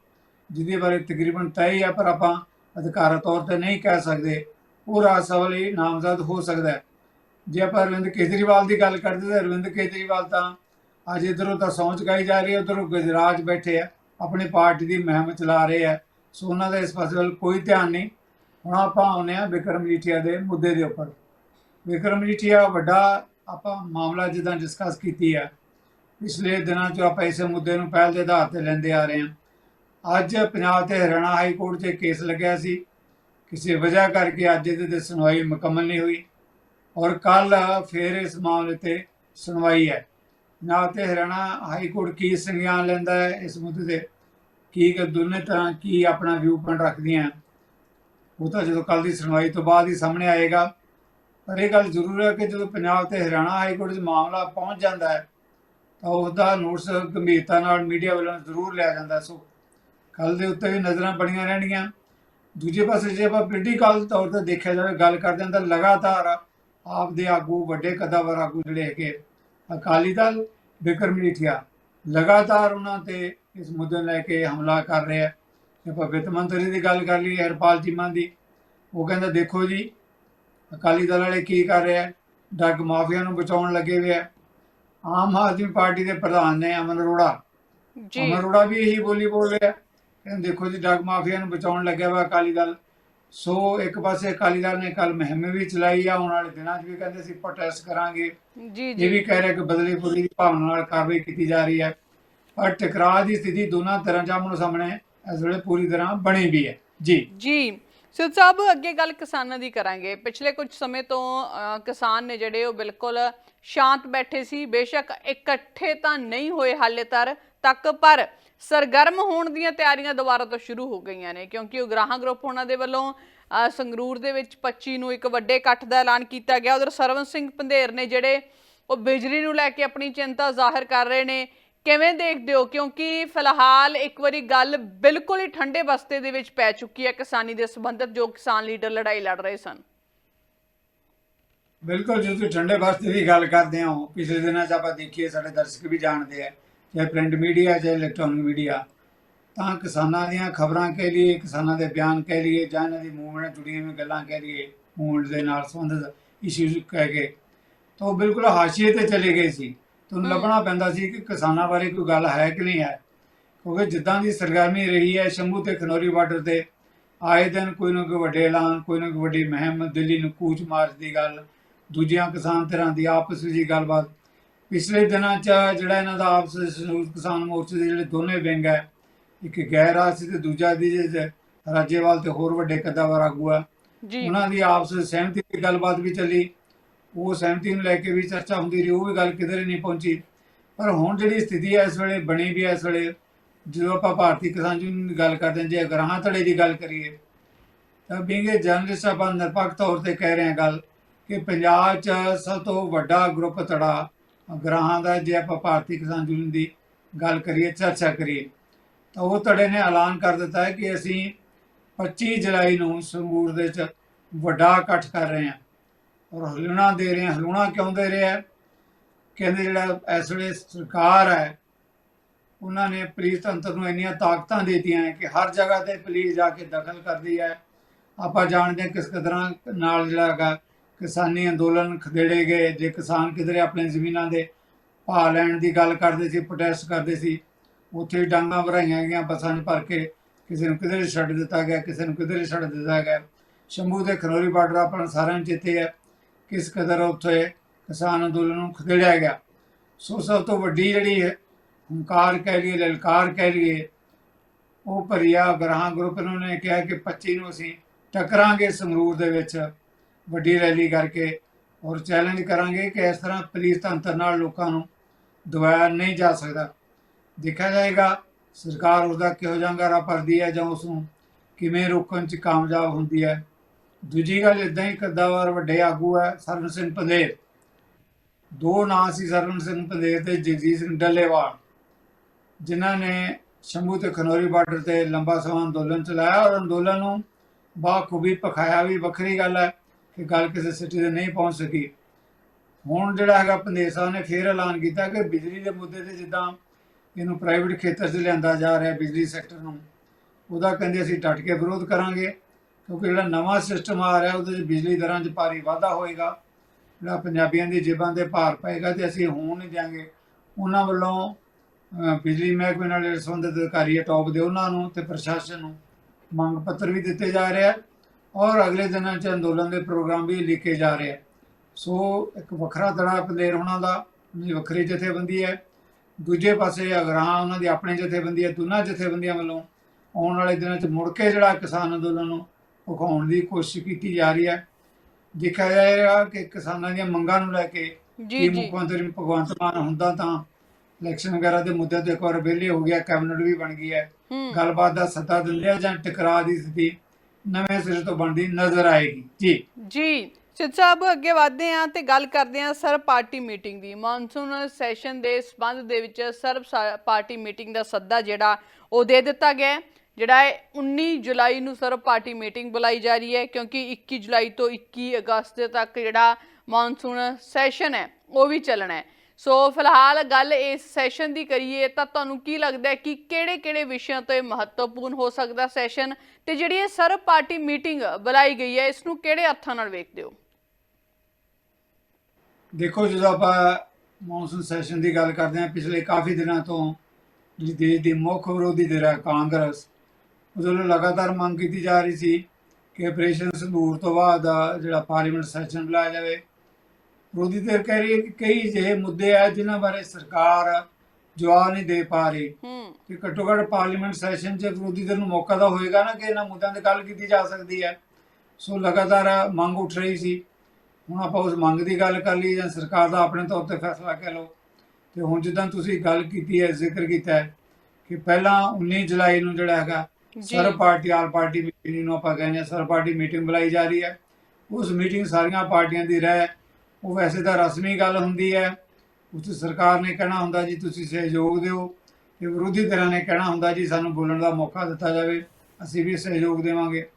ਜਿਹਦੇ ਬਾਰੇ ਤਕਰੀਬਨ ਤੈਅ ਹੀ ਹੈ ਪਰ ਆਪਾਂ ਅਧਿਕਾਰ ਤੌਰ ਤੇ ਨਹੀਂ ਕਹਿ ਸਕਦੇ। ਉਹ ਰਾਜ ਸਭਾ ਲਈ ਨਾਮਜ਼ਦ ਹੋ ਸਕਦਾ ਹੈ। ਜੇ ਆਪਾਂ ਅਰਵਿੰਦ ਕੇਜਰੀਵਾਲ ਦੀ ਗੱਲ ਕਰਦੇ ਤਾਂ ਅਰਵਿੰਦ ਕੇਜਰੀਵਾਲ ਤਾਂ ਅੱਜ ਇੱਧਰੋਂ ਤਾਂ ਸਹੁੰ ਚੁਕਾਈ ਜਾ ਰਹੀ ਹੈ, ਉਧਰੋਂ ਗੁਜਰਾਤ ਬੈਠੇ ਆ, ਆਪਣੀ ਪਾਰਟੀ ਦੀ ਮੁਹਿੰਮ ਚਲਾ ਰਹੇ ਆ। ਸੋ ਉਹਨਾਂ ਦਾ ਇਸ ਪਾਸੇ ਵੱਲ ਕੋਈ ਧਿਆਨ ਨਹੀਂ। ਹੁਣ ਆਪਾਂ ਆਉਂਦੇ ਆ ਵਿਕਰਮ ਮਜੀਠੀਆ ਦੇ ਮੁੱਦੇ ਦੇ ਉੱਪਰ। ਵਿਕਰਮ ਮਜੀਠੀਆ ਵੱਡਾ ਆਪਾਂ ਮਾਮਲਾ ਜਿੱਦਾਂ ਡਿਸਕਸ ਕੀਤੀ ਆ, ਪਿਛਲੇ ਦਿਨਾਂ 'ਚ ਆਪਾਂ ਇਸੇ ਮੁੱਦੇ ਨੂੰ ਪਹਿਲ ਦੇ ਆਧਾਰ ਤੇ ਲੈਂਦੇ ਆ ਰਹੇ ਹਾਂ। ਅੱਜ ਪੰਜਾਬ ਤੇ ਹਰਿਆਣਾ ਹਾਈ ਕੋਰਟ 'ਚ ਕੇਸ ਲੱਗਿਆ ਸੀ। ਕਿਸੇ ਵਜ੍ਹਾ ਕਰਕੇ ਅੱਜ ਇਹਦੇ ਤੇ ਸੁਣਵਾਈ ਮੁਕੰਮਲ ਨਹੀਂ ਹੋਈ। ਔਰ ਕੱਲ ਫਿਰ ਇਸ ਮਾਮਲੇ ਤੇ ਸੁਣਵਾਈ ਹੈ। ਨਾ ਤੇ ਹਰਿਆਣਾ ਹਾਈ ਕੋਰਟ ਕੀ ਸੰਗਿਆਨ ਲੈਂਦਾ ਹੈ ਇਸ ਮੁੱਦੇ ਤੇ। ਕੀ ਕਿ ਦੋਨੇ ਤਰ੍ਹਾਂ ਕੀ ਆਪਣਾ ਵਿਊ ਪੁਆਇੰਟ ਰੱਖਦੀਆਂ। ਉਹ ਤਾਂ ਜਦੋਂ ਕੱਲ ਦੀ ਸੁਣਵਾਈ ਤੋਂ ਬਾਅਦ ਹੀ ਸਾਹਮਣੇ ਆਏਗਾ। ਪਰ ਇਹ ਗੱਲ ਜ਼ਰੂਰ ਹੈ ਕਿ ਜਦੋਂ ਪੰਜਾਬ ਤੇ ਹਰਿਆਣਾ ਹਾਈ ਕੋਰਟ 'ਚ ਮਾਮਲਾ ਪਹੁੰਚ ਜਾਂਦਾ ਹੈ, ਤਾਂ ਉਹਦਾ ਨੋਟਿਸ ਗੰਭੀਰਤਾ ਨਾਲ ਮੀਡੀਆ ਵੱਲੋਂ ਜ਼ਰੂਰ ਲਿਆ ਜਾਂਦਾ। ਸੋ ਕੱਲ ਦੇ ਉੱਤੇ ਵੀ ਨਜ਼ਰਾਂ ਬਣੀਆਂ ਰਹਿਣਗੀਆਂ। ਦੂਜੇ ਪਾਸੇ ਜੇ ਆਪਾਂ ਪੋਲੀਟੀਕਲ ਤੌਰ ਤੇ ਦੇਖਿਆ ਜਾਵੇ, ਗੱਲ ਕਰਦੇ ਹਾਂ ਤਾਂ ਲਗਾਤਾਰ ਆਪ ਦੇ ਆਗੂ ਵੱਡੇ ਕਦਾਵਰ ਆਗੂ ਜਿਹੜੇ ਹੈਗੇ ਅਕਾਲੀ ਦਲ ਬਿਕਰਮ ਮਜੀਠੀਆ ਲਗਾਤਾਰ ਉਹਨਾਂ ਤੇ ਇਸ ਮੁੱਦੇ ਲੈ ਕੇ ਹਮਲਾ ਕਰ ਰਿਹਾ ਹੈ। ਜੇ ਵਿੱਤ ਮੰਤਰੀ ਦੀ ਗੱਲ ਕਰ ਲਈਏ ਹਰਪਾਲ ਚੀਮਾ ਦੀ। ਉਹ ਕਹਿੰਦਾ ਦੇਖੋ ਜੀ ਅਕਾਲੀ ਦਲ ਵਾਲੇ ਕੀ ਕਰ ਰਿਹਾ ਹੈ? ਡਰੱਗ ਮਾਫੀਆ ਨੂੰ ਬਚਾਉਣ ਲੱਗੇ ਹੋਏ ਆ ਆਮ ਆਦਮੀ ਪਾਰਟੀ ਦੇ ਪ੍ਰਧਾਨ ਨੇ ਅਮਨ ਅਰੋੜਾ। ਜੀ। ਅਮਰ ਅਰੋੜਾ ਵੀ ਇਹੀ ਬੋਲੀ ਬੋਲ ਰਿਹਾ ਕਹਿੰਦੇ ਦੇਖੋ ਜੀ ਡਰਗ ਮਾਫੀਆ ਨੂੰ ਬਚਾਉਣ ਲੱਗਿਆ ਵਾ ਅਕਾਲੀ ਦਲ। ਸੋ ਇੱਕ ਪਾਸੇ ਅਕਾਲੀ ਦਲ ਨੇ ਕੱਲ ਮੁਹਿੰਮ ਵੀ ਚਲਾਈ ਆ ਆਉਣ ਵਾਲੇ ਦਿਨਾਂ 'ਚ ਵੀ ਕਹਿੰਦੇ ਸੀ ਪ੍ਰੋਟੈਸਟ ਕਰਾਂਗੇ। ਜੀ ਇਹ ਜੀ। ਵੀ ਕਹਿ ਰਿਹਾ ਕਿ ਬਦਲੀਪੁਰੀ ਦੀ ਭਾਵਨਾ ਨਾਲ ਕਾਰਵਾਈ ਕੀਤੀ ਜਾ ਰਹੀ ਹੈ। ਪਰ ਟਕਰਾਅ ਦੀ ਸਥਿਤੀ ਦੋਨਾਂ ਤਰ੍ਹਾਂ ਜਾਮਣ ਸਾਹਮਣੇ ਇਸ ਵੇਲੇ ਪੂਰੀ ਤਰ੍ਹਾਂ ਬਣੀ ਵੀ ਹੈ। ਜੀ। ਜੀ। ਸਿੱਧ ਸਾਹਿਬ ਅੱਗੇ ਗੱਲ ਕਿਸਾਨਾਂ ਦੀ ਕਰਾਂਗੇ। ਪਿਛਲੇ ਕੁਝ ਸਮੇਂ ਤੋਂ ਕਿਸਾਨ ਨੇ ਜਿਹੜੇ ਉਹ ਬਿਲਕੁਲ ਸ਼ਾਂਤ ਬੈਠੇ ਸੀ। ਬੇਸ਼ੱਕ ਇਕੱਠੇ ਤਾਂ ਨਹੀਂ ਹੋਏ ਹਾਲੇ ਤੱਕ ਪਰ ਸਰਗਰਮ ਹੋਣ ਦੀਆਂ ਤਿਆਰੀਆਂ ਦੁਬਾਰਾ ਤੋਂ ਸ਼ੁਰੂ ਹੋ ਗਈਆਂ ਨੇ, ਕਿਉਂਕਿ ਉਗਰਾਹਾਂ ਗਰੁੱਪ ਉਹਨਾਂ ਦੇ ਵੱਲੋਂ ਸੰਗਰੂਰ ਦੇ ਵਿੱਚ 25 ਨੂੰ ਇੱਕ ਵੱਡੇ ਇਕੱਠ ਦਾ ਐਲਾਨ ਕੀਤਾ ਗਿਆ। ਉਧਰ ਸਰਵਨ ਸਿੰਘ ਪੰਧੇਰ ਨੇ ਜਿਹੜੇ ਉਹ ਬਿਜਲੀ ਨੂੰ ਲੈ ਕੇ ਆਪਣੀ ਚਿੰਤਾ ਜ਼ਾਹਿਰ ਕਰ ਰਹੇ ਨੇ, ਕਿਵੇਂ ਦੇਖਦੇ ਹੋ? ਕਿਉਂਕਿ ਫਿਲਹਾਲ ਇੱਕ ਵਾਰੀ ਗੱਲ ਬਿਲਕੁਲ ਹੀ ਠੰਡੇ ਬਸਤੇ ਦੇ ਵਿੱਚ ਪੈ ਚੁੱਕੀ ਹੈ ਕਿਸਾਨੀ ਦੇ ਸੰਬੰਧਤ, ਜੋ ਕਿਸਾਨ ਲੀਡਰ ਲੜਾਈ ਲੜ ਰਹੇ ਸਨ। ਬਿਲਕੁਲ ਜੇ, ਤੁਸੀਂ ਠੰਡੇ ਵਾਸਤੇ ਦੀ ਗੱਲ ਕਰਦੇ ਹੋ। ਪਿਛਲੇ ਦਿਨਾਂ 'ਚ ਆਪਾਂ ਦੇਖੀਏ, ਸਾਡੇ ਦਰਸ਼ਕ ਵੀ ਜਾਣਦੇ ਆ। ਚਾਹੇ ਪ੍ਰਿੰਟ ਮੀਡੀਆ ਚਾਹੇ ਇਲੈਕਟ੍ਰੋਨਿਕ ਮੀਡੀਆ ਤਾਂ ਕਿਸਾਨਾਂ ਦੀਆਂ ਖਬਰਾਂ ਕਹਿ ਲਈਏ ਕਿਸਾਨਾਂ ਦੇ ਬਿਆਨ ਕਹਿ ਲਈਏ ਜਾਂ ਇਹਨਾਂ ਦੀ ਮੂਵਮੈਂਟ ਨਾਲ ਜੁੜੀਆਂ ਹੋਈਆਂ ਗੱਲਾਂ ਕਹਿ ਲਈਏ ਮੂਵਮੈਂਟ ਦੇ ਨਾਲ ਸੰਬੰਧਿਤ ਇਸ਼ੂਜ਼ ਕਹਿ ਕੇ ਤਾਂ ਉਹ ਬਿਲਕੁਲ ਹਾਸ਼ੀਏ ਤੇ ਚਲੇ ਗਏ ਸੀ ਤੁਹਾਨੂੰ। ਲੱਭਣਾ ਪੈਂਦਾ ਸੀ ਕਿ ਕਿਸਾਨਾਂ ਬਾਰੇ ਕੋਈ ਗੱਲ ਹੈ ਕਿ ਨਹੀਂ ਹੈ ਕਿਉਂਕਿ ਜਿੱਦਾਂ ਦੀ ਸਰਗਰਮੀ ਰਹੀ ਹੈ ਸ਼ੰਭੂ ਤੇ ਖਨੌਰੀ ਬਾਰਡਰ ਤੇ ਆਏ ਦਿਨ ਕੋਈ ਨਾ ਕੋਈ ਵੱਡੇ ਐਲਾਨ ਕੋਈ ਨਾ ਕੋਈ ਵੱਡੀ ਮਹਿੰਮ ਦਿੱਲੀ ਨੂੰ ਕੂਚ ਮਾਰਚ ਦੀ ਗੱਲ ਦੂਜੀਆਂ ਕਿਸਾਨ ਧਿਰਾਂ ਦੀ ਆਪਸ ਵਿੱਚ ਦੀ ਗੱਲਬਾਤ ਪਿਛਲੇ ਦਿਨਾਂ 'ਚ ਜਿਹੜਾ ਇਹਨਾਂ ਦਾ ਆਪਸ ਵਿੱਚ ਸੰਯੁਕਤ ਕਿਸਾਨ ਮੋਰਚੇ ਦੇ ਜਿਹੜੇ ਦੋਨੇ ਵਿੰਗ ਹੈ ਇੱਕ ਗੈਰ ਰਾਜਸੀ ਤੇ ਦੂਜਾ ਦੀ ਰਾਜੇਵਾਲ ਤੇ ਹੋਰ ਵੱਡੇ ਕਦਾਵਰ ਆਗੂ ਆ। ਜੀ। ਉਹਨਾਂ ਦੀ ਆਪਸ ਵਿੱਚ ਸਹਿਮਤੀ ਦੀ ਗੱਲਬਾਤ ਵੀ ਚੱਲੀ। ਉਹ ਸਹਿਮਤੀ ਨੂੰ ਲੈ ਕੇ ਵੀ ਚਰਚਾ ਹੁੰਦੀ ਰਹੀ ਉਹ ਵੀ ਗੱਲ ਕਿਧਰੇ ਨਹੀਂ ਪਹੁੰਚੀ। ਪਰ ਹੁਣ ਜਿਹੜੀ ਸਥਿਤੀ ਹੈ ਇਸ ਵੇਲੇ ਬਣੀ ਵੀ ਹੈ ਇਸ ਵੇਲੇ ਜਦੋਂ ਆਪਾਂ ਭਾਰਤੀ ਕਿਸਾਨ ਯੂਨੀਅਨ ਦੀ ਗੱਲ ਕਰਦੇ ਹਾਂ ਜੇ ਅਗਰਾਹਾਂ ਧੜੇ ਦੀ ਗੱਲ ਕਰੀਏ ਤਾਂ ਬਿੰਗੇ ਜਰਨਲਿਸਟ ਆਪਾਂ ਨਿਰਪੱਖ ਤੌਰ ਤੇ ਕਹਿ ਰਹੇ ਹਾਂ ਗੱਲ ਕਿ ਪੰਜਾਬ 'ਚ ਸਭ ਤੋਂ ਵੱਡਾ ਗਰੁੱਪ ਧੜਾ ਅਗਰਾਹਾਂ ਦਾ ਜੇ ਆਪਾਂ ਭਾਰਤੀ ਕਿਸਾਨ ਯੂਨੀਅਨ ਦੀ ਗੱਲ ਕਰੀਏ, ਚਰਚਾ ਕਰੀਏ, ਤਾਂ ਉਹ ਧੜੇ ਨੇ ਐਲਾਨ ਕਰ ਦਿੱਤਾ ਹੈ ਕਿ ਅਸੀਂ 25 ਜੁਲਾਈ ਨੂੰ ਸੰਗਰੂਰ ਦੇ ਵਿੱਚ ਵੱਡਾ ਇਕੱਠ ਕਰ ਰਹੇ ਹਾਂ ਔਰ ਹਲੂਣਾ ਦੇ ਰਹੇ ਹਾਂ। ਹਲੂਣਾ ਕਿਉਂ ਦੇ ਰਹੇ ਆ ਕਹਿੰਦੇ ਜਿਹੜਾ ਇਸ ਵੇਲੇ ਸਰਕਾਰ ਹੈ, ਉਹਨਾਂ ਨੇ ਪੁਲਿਸ ਤੰਤਰ ਨੂੰ ਇੰਨੀਆਂ ਤਾਕਤਾਂ ਦਿੱਤੀਆਂ ਕਿ ਹਰ ਜਗ੍ਹਾ ਤੇ ਪੁਲਿਸ ਜਾ ਕੇ ਦਖਲ ਕਰਦੀ ਹੈ। ਆਪਾਂ ਜਾਣਦੇ ਹਾਂ ਕਿਸ ਕਦਰਾਂ ਨਾਲ ਜਿਹੜਾ ਹੈਗਾ ਕਿਸਾਨੀ ਅੰਦੋਲਨ ਖਦੇੜੇ ਗਏ, ਜੇ ਕਿਸਾਨ ਕਿਧਰੇ ਆਪਣੇ ਜ਼ਮੀਨਾਂ ਦੇ ਭਾਅ ਲੈਣ ਦੀ ਗੱਲ ਕਰਦੇ ਸੀ ਪ੍ਰੋਟੈਸਟ ਕਰਦੇ ਸੀ, ਉੱਥੇ ਹੀ ਡਾਂਗਾਂ ਭਰਾਈਆਂ ਗਈਆਂ, ਬੱਸਾਂ 'ਚ ਭਰ ਕੇ ਕਿਸੇ ਨੂੰ ਕਿਧਰੇ ਛੱਡ ਦਿੱਤਾ ਗਿਆ, ਕਿਸੇ ਨੂੰ ਕਿਧਰੇ ਛੱਡ ਦਿੱਤਾ ਗਿਆ। ਸ਼ੰਭੂ ਤੇ ਖਨੌਰੀ ਬਾਰਡਰ ਆਪਾਂ ਨੂੰ ਸਾਰਿਆਂ ਨੂੰ ਚੇਤੇ ਹੈ, ਕਿਸ ਕਦਰ ਉੱਥੇ ਕਿਸਾਨ ਅੰਦੋਲਨ ਨੂੰ ਖਦੇੜਿਆ ਗਿਆ। ਸੋ ਸਭ ਤੋਂ ਵੱਡੀ ਜਿਹੜੀ ਹੈ, ਹੰਕਾਰ ਕਹਿ ਲਈਏ, ਲਲਕਾਰ ਕਹਿ ਲਈਏ, ਉਹ ਭਰੀਆ ਗ੍ਰਾਹਾਂ ਗਰੁੱਪ ਨੇ ਕਿਹਾ ਕਿ 25 ਨੂੰ ਅਸੀਂ ਟਕਰਾਂਗੇ ਸੰਗਰੂਰ ਦੇ ਵਿੱਚ। ਵੱਡੀ ਰੈਲੀ ਕਰਕੇ ਔਰ ਚੈਲੰਜ ਕਰਾਂਗੇ ਕਿ ਇਸ ਤਰ੍ਹਾਂ ਪੁਲਿਸ ਤੰਤਰ ਨਾਲ ਲੋਕਾਂ ਨੂੰ ਦਵਾਇਆ ਨਹੀਂ ਜਾ ਸਕਦਾ। ਦੇਖਿਆ ਜਾਏਗਾ, ਸਰਕਾਰ ਉਹਦਾ ਕਿਹੋ ਜਿਹਾ ਅੰਗਾਰਾ ਭਰਦੀ ਹੈ ਜਾਂ ਉਸ ਨੂੰ ਕਿਵੇਂ ਰੋਕਣ 'ਚ ਕਾਮਯਾਬ ਹੁੰਦੀ ਹੈ। ਦੂਜੀ ਗੱਲ ਇਦਾਂ ਹੀ ਕਦਾਵਰ ਵੱਡੇ ਆਗੂ ਹੈ ਸਰਵਨ ਸਿੰਘ ਪੰਧੇਰ। ਦੋ ਨਾਂ ਸੀ ਸਰਵਨ ਸਿੰਘ ਪੰਦੇਰ ਤੇ ਜਗਜੀਤ ਸਿੰਘ ਡੱਲੇਵਾਲ, ਜਿਨ੍ਹਾਂ ਨੇ ਸ਼ੰਭੂ ਤੇ ਖਨੌਰੀ ਬਾਰਡਰ ਤੇ ਲੰਬਾ ਸਮਾਂ ਅੰਦੋਲਨ ਚਲਾਇਆ ਔਰ ਅੰਦੋਲਨ ਨੂੰ ਬਾਖੂਬੀ ਪਖਾਇਆ ਵੀ ਵੱਖਰੀ ਗੱਲ ਹੈ। ਕਿ ਗੱਲ ਕਿਸੇ ਸਿਟੀ ਤੇ ਨਹੀਂ ਪਹੁੰਚ ਸਕੀ। ਹੁਣ ਜਿਹੜਾ ਹੈਗਾ ਪੰਧੇਰ ਸਾਹਿਬ ਨੇ ਫੇਰ ਐਲਾਨ ਕੀਤਾ ਕਿ ਬਿਜਲੀ ਦੇ ਮੁੱਦੇ ਤੇ ਜਿੱਦਾਂ ਇਹਨੂੰ ਪ੍ਰਾਈਵੇਟ ਖੇਤਰ 'ਚ ਲਿਆਂਦਾ ਜਾ ਰਿਹਾ ਬਿਜਲੀ ਸੈਕਟਰ ਨੂੰ, ਉਹਦਾ ਕਹਿੰਦੇ ਅਸੀਂ ਡਟ ਕੇ ਵਿਰੋਧ ਕਰਾਂਗੇ, ਕਿਉਂਕਿ ਜਿਹੜਾ ਨਵਾਂ ਸਿਸਟਮ ਆ ਰਿਹਾ, ਉਹਦੇ 'ਚ ਬਿਜਲੀ ਦਰਾਂ 'ਚ ਭਾਰੀ ਵਾਧਾ ਹੋਏਗਾ। ਜਿਹੜਾ ਪੰਜਾਬੀਆਂ ਦੀ ਜੇਬਾਂ ਤੇ ਭਾਰ ਪਏਗਾ ਤੇ ਅਸੀਂ ਹੋਣ ਨਹੀਂ ਦਿਆਂਗੇ। ਉਹਨਾਂ ਵੱਲੋਂ ਬਿਜਲੀ ਮਹਿਕਮੇ ਨਾਲ ਜਿਹੜੇ ਸੰਬੰਧਿਤ ਅਧਿਕਾਰੀ ਹੈ ਟੌਪ ਦੇ ਉਹਨਾਂ ਨੂੰ ਤੇ ਪ੍ਰਸ਼ਾਸਨ ਨੂੰ ਮੰਗ ਪੱਤਰ ਵੀ ਦਿੱਤੇ ਜਾ ਰਿਹਾ ਆ। ਔਰ ਅਗਲੇ ਦਿਨਾਂ 'ਚ ਅੰਦੋਲਨ ਦੇ ਪ੍ਰੋਗਰਾਮ ਵੀ ਲਿਖੇ ਜਾ ਰਹੇ ਆ। ਸੋ ਇੱਕ ਵੱਖਰਾ ਦੜਾ ਪੰਦੇਰ ਉਹਨਾਂ ਦਾ ਵੱਖਰੀ ਜਥੇਬੰਦੀ ਹੈ। ਦੂਜੇ ਪਾਸੇ ਅਗਰਾਂ ਉਹਨਾਂ ਦੀ ਆਪਣੀ ਜਥੇਬੰਦੀ ਹੈ ਦੋਨਾਂ ਜਥੇਬੰਦੀਆਂ ਵੱਲੋਂ ਆਉਣ ਵਾਲੇ ਦਿਨਾਂ 'ਚ ਮੁੜ ਕੇ ਜਿਹੜਾ ਕਿਸਾਨ ਅੰਦੋਲਨ ਨੂੰ ਭਖਾਉਣ ਦੀ ਕੋਸ਼ਿਸ਼ ਕੀਤੀ ਜਾ ਰਹੀ ਹੈ। ਦੇਖਿਆ ਜਾਏਗਾ ਕਿ ਕਿਸਾਨਾਂ ਦੀਆਂ ਮੰਗਾਂ ਨੂੰ ਲੈ ਕੇ ਜੀ ਮੁੱਖ ਮੰਤਰੀ ਭਗਵੰਤ ਮਾਨ ਹੁੰਦਾ ਤਾਂ ਇਲੈਕਸ਼ਨ ਵਗੈਰਾ ਦੇ ਮੁੱਦੇ ਤੇ ਇੱਕ ਵਾਰ ਵਿਹਲੇ ਹੋ ਗਿਆ ਕੈਬਨਿਟ ਵੀ ਬਣ ਗਈ ਹੈ। ਹੂੰ। ਗੱਲਬਾਤ ਦਾ ਸੱਦਾ ਦਿੰਦੇ ਆ ਜਾਂ ਟਕਰਾਅ ਦੀ ਸਥਿਤੀ ਨਵੇਂ ਸਿਰੇ ਤੋਂ ਬਣਦੀ ਨਜ਼ਰ ਆਏਗੀ। ਜੀ। ਜੀ, ਸਿੱਧ ਸਾਹਿਬ ਅੱਗੇ ਵਧਦੇ ਹਾਂ ਤੇ ਗੱਲ ਕਰਦੇ ਹਾਂ ਸਰਬ ਪਾਰਟੀ ਮੀਟਿੰਗ ਦੀ। ਮੌਨਸੂਨ ਸੈਸ਼ਨ ਦੇ ਸਬੰਧ ਦੇ ਵਿੱਚ ਸਰਬ ਸਾ- ਪਾਰਟੀ ਮੀਟਿੰਗ ਦਾ ਸੱਦਾ ਜਿਹੜਾ ਉਹ ਦੇ ਦਿੱਤਾ ਗਿਆ ਜਿਹੜਾ ਹੈ 19 ਜੁਲਾਈ ਨੂੰ ਸਰਬ ਪਾਰਟੀ ਮੀਟਿੰਗ ਬੁਲਾਈ ਜਾ ਰਹੀ ਹੈ, ਕਿਉਂਕਿ 21 ਜੁਲਾਈ ਤੋਂ 21 ਅਗਸਤ ਤੱਕ ਜਿਹੜਾ ਮੌਨਸੂਨ ਸੈਸ਼ਨ ਹੈ, ਉਹ ਵੀ ਚੱਲਣਾ ਹੈ। ਸੋ ਫਿਲਹਾਲ ਗੱਲ ਇਸ ਸੈਸ਼ਨ ਦੀ ਕਰੀਏ ਤਾਂ ਤੁਹਾਨੂੰ ਕੀ ਲੱਗਦਾ ਹੈ ਕਿ ਕਿਹੜੇ-ਕਿਹੜੇ ਵਿਸ਼ਿਆਂ ਤੋਂ ਇਹ ਮਹੱਤਵਪੂਰਨ ਹੋ ਸਕਦਾ ਸੈਸ਼ਨ ਤੇ ਜਿਹੜੀ ਇਹ ਸਰਬ ਪਾਰਟੀ ਮੀਟਿੰਗ ਬੁਲਾਈ ਗਈ ਹੈ ਇਸ ਨੂੰ ਕਿਹੜੇ ਅਰਥਾਂ ਨਾਲ ਵੇਖਦੇ ਹੋ? ਦੇਖੋ, ਜਦੋਂ ਆਪਾਂ ਮੌਨਸੂਨ ਸੈਸ਼ਨ ਦੀ ਗੱਲ ਕਰਦੇ ਹਾਂ, ਪਿਛਲੇ ਕਾਫੀ ਦਿਨਾਂ ਤੋਂ ਜਿਹੜੀ ਦੇਸ਼ ਦੀ ਮੁੱਖ ਵਿਰੋਧੀ ਧਿਰ ਹੈ, ਕਾਂਗਰਸ ਉਹਦੇ ਵੱਲੋਂ ਲਗਾਤਾਰ ਮੰਗ ਕੀਤੀ ਜਾ ਰਹੀ ਸੀ ਕਿ ਆਪਰੇਸ਼ਨ ਸੰਦੂਰ ਤੋਂ ਬਾਅਦ ਜਿਹੜਾ ਪਾਰਲੀਮੈਂਟ ਸੈਸ਼ਨ ਬੁਲਾਇਆ ਜਾਵੇ। ਵਿਰੋਧੀ ਧਿਰ ਕਹਿ ਰਹੀ ਹੈ ਕਿ ਕਈ ਜਿਹੇ ਮੁੱਦੇ ਆ ਜਿਨ੍ਹਾਂ ਬਾਰੇ ਸਰਕਾਰ ਜਵਾਬ ਨਹੀਂ ਦੇ ਪਾ ਰਹੀ। ਕਿ ਘੱਟੋ ਘੱਟ ਪਾਰਲੀਮੈਂਟ ਸੈਸ਼ਨ 'ਚ ਵਿਰੋਧੀ ਧਿਰ ਨੂੰ ਮੌਕਾ ਤਾਂ ਹੋਏਗਾ ਨਾ ਕਿ ਇਹਨਾਂ ਮੁੱਦਿਆਂ ਤੇ ਗੱਲ ਕੀਤੀ ਜਾ ਸਕਦੀ ਹੈ। ਸੋ ਲਗਾਤਾਰ ਮੰਗ ਉੱਠ ਰਹੀ ਸੀ। ਹੁਣ ਆਪਾਂ ਉਸ ਮੰਗ ਦੀ ਗੱਲ ਕਰ ਲਈ ਜਾਂ ਸਰਕਾਰ ਦਾ ਆਪਣੇ ਤੌਰ ਤੇ ਫੈਸਲਾ ਕਹਿ ਲਓ। ਤੇ ਹੁਣ ਜਿੱਦਾਂ ਤੁਸੀਂ ਗੱਲ ਕੀਤੀ ਹੈ ਜ਼ਿਕਰ ਕੀਤਾ ਹੈ ਕਿ ਪਹਿਲਾਂ 19 ਜੁਲਾਈ ਨੂੰ ਜਿਹੜਾ ਹੈਗਾ ਜੀ। ਸਰਬ ਪਾਰਟੀ ਆਲ ਪਾਰਟੀ ਮੀਟਿੰਗ ਨੂੰ ਆਪਾਂ ਕਹਿੰਦੇ ਹਾਂ ਸਰਬ ਪਾਰਟੀ ਮੀਟਿੰਗ ਬੁਲਾਈ ਜਾ ਰਹੀ ਹੈ। ਉਸ ਮੀਟਿੰਗ ਸਾਰੀਆਂ ਪਾਰਟੀਆਂ ਦੀ ਰਹਿ ਉਹ ਵੈਸੇ ਤਾਂ ਰਸਮੀ ਗੱਲ ਹੁੰਦੀ ਹੈ। ਉਸ ਸਰਕਾਰ ਨੇ ਕਹਿਣਾ ਹੁੰਦਾ ਜੀ, ਤੁਸੀਂ ਸਹਿਯੋਗ ਦਿਓ। ਤੇ ਵਿਰੋਧੀ ਧਿਰਾਂ ਨੇ ਕਹਿਣਾ ਹੁੰਦਾ ਜੀ, ਸਾਨੂੰ ਬੋਲਣ ਦਾ ਮੌਕਾ ਦਿੱਤਾ ਜਾਵੇ। ਅਸੀਂ ਵੀ ਸਹਿਯੋਗ ਦੇਵਾਂਗੇ।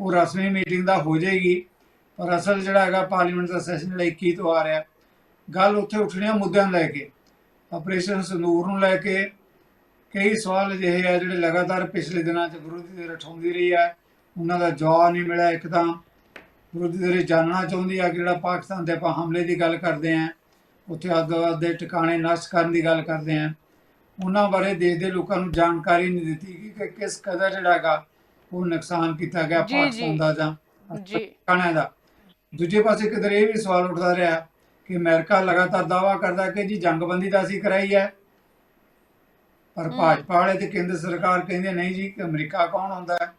ਉਹ ਰਸਮੀ ਮੀਟਿੰਗ ਦਾ ਹੋ ਜਾਏਗੀ, ਪਰ ਅਸਲ ਜਿਹੜਾ ਹੈਗਾ ਪਾਰਲੀਮੈਂਟ ਦਾ ਸੈਸ਼ਨ ਜਿਹੜਾ 21 ਤੋਂ ਆ ਰਿਹਾ। ਗੱਲ ਉੱਥੇ ਉੱਠਣੀਆਂ ਮੁੱਦਿਆਂ ਨੂੰ ਲੈ ਕੇ, ਆਪਰੇਸ਼ਨ ਸੰਦੂਰ ਨੂੰ ਲੈ ਕੇ, ਕਈ ਸਵਾਲ ਅਜਿਹੇ ਆ ਜਿਹੜੇ ਲਗਾਤਾਰ ਪਿਛਲੇ ਦਿਨਾਂ 'ਚ ਵਿਰੋਧੀ ਧਿਰ ਉਠਾਉਂਦੀ ਰਹੀ ਹੈ। ਉਹਨਾਂ ਦਾ ਜਵਾਬ ਨਹੀਂ ਮਿਲਿਆ ਇੱਕ ਤਾਂ। ਵਿਰੋਧੀ ਜਾਣਨਾ ਚਾਹੁੰਦੀ ਆ ਕਿ ਜਿਹੜਾ ਪਾਕਿਸਤਾਨ ਤੇ ਆਪਾਂ ਹਮਲੇ ਦੀ ਗੱਲ ਕਰਦੇ ਆਂ ਉੱਥੇ ਅੱਤਵਾਦ ਦੇ ਟਿਕਾਣੇ ਨਸ਼ਟ ਕਰਨ ਦੀ ਗੱਲ ਕਰਦੇ ਆਂ ਉਹਨਾਂ ਬਾਰੇ ਦੇਸ਼ ਦੇ ਲੋਕਾਂ ਨੂੰ ਜਾਣਕਾਰੀ ਨਹੀਂ ਦਿੱਤੀ ਕਿ ਕਿਸ ਕਦਰ ਜਿਹੜਾ ਹੈਗਾ ਉਹ ਨੁਕਸਾਨ ਕੀਤਾ ਗਿਆ। ਪਾਕਿਸਤਾਨ ਦਾ ਜਾਂ ਟਿਕਾਣਿਆਂ ਦਾ ਦੂਜੇ ਪਾਸੇ ਕਿਧਰ ਇਹ ਵੀ ਸਵਾਲ ਉੱਠਦਾ ਰਿਹਾ ਕਿ ਅਮਰੀਕਾ ਲਗਾਤਾਰ ਦਾਅਵਾ ਕਰਦਾ ਕਿ ਜੀ ਜੰਗਬੰਦੀ ਤਾਂ ਅਸੀਂ ਕਰਾਈ ਹੈ ਪਰ। ਭਾਜਪਾ ਵਾਲੇ ਤੇ ਕੇਂਦਰ ਸਰਕਾਰ ਕਹਿੰਦੇ ਨਹੀਂ ਜੀ ਕਿ ਅਮਰੀਕਾ ਕੌਣ ਹੁੰਦਾ ਹੈ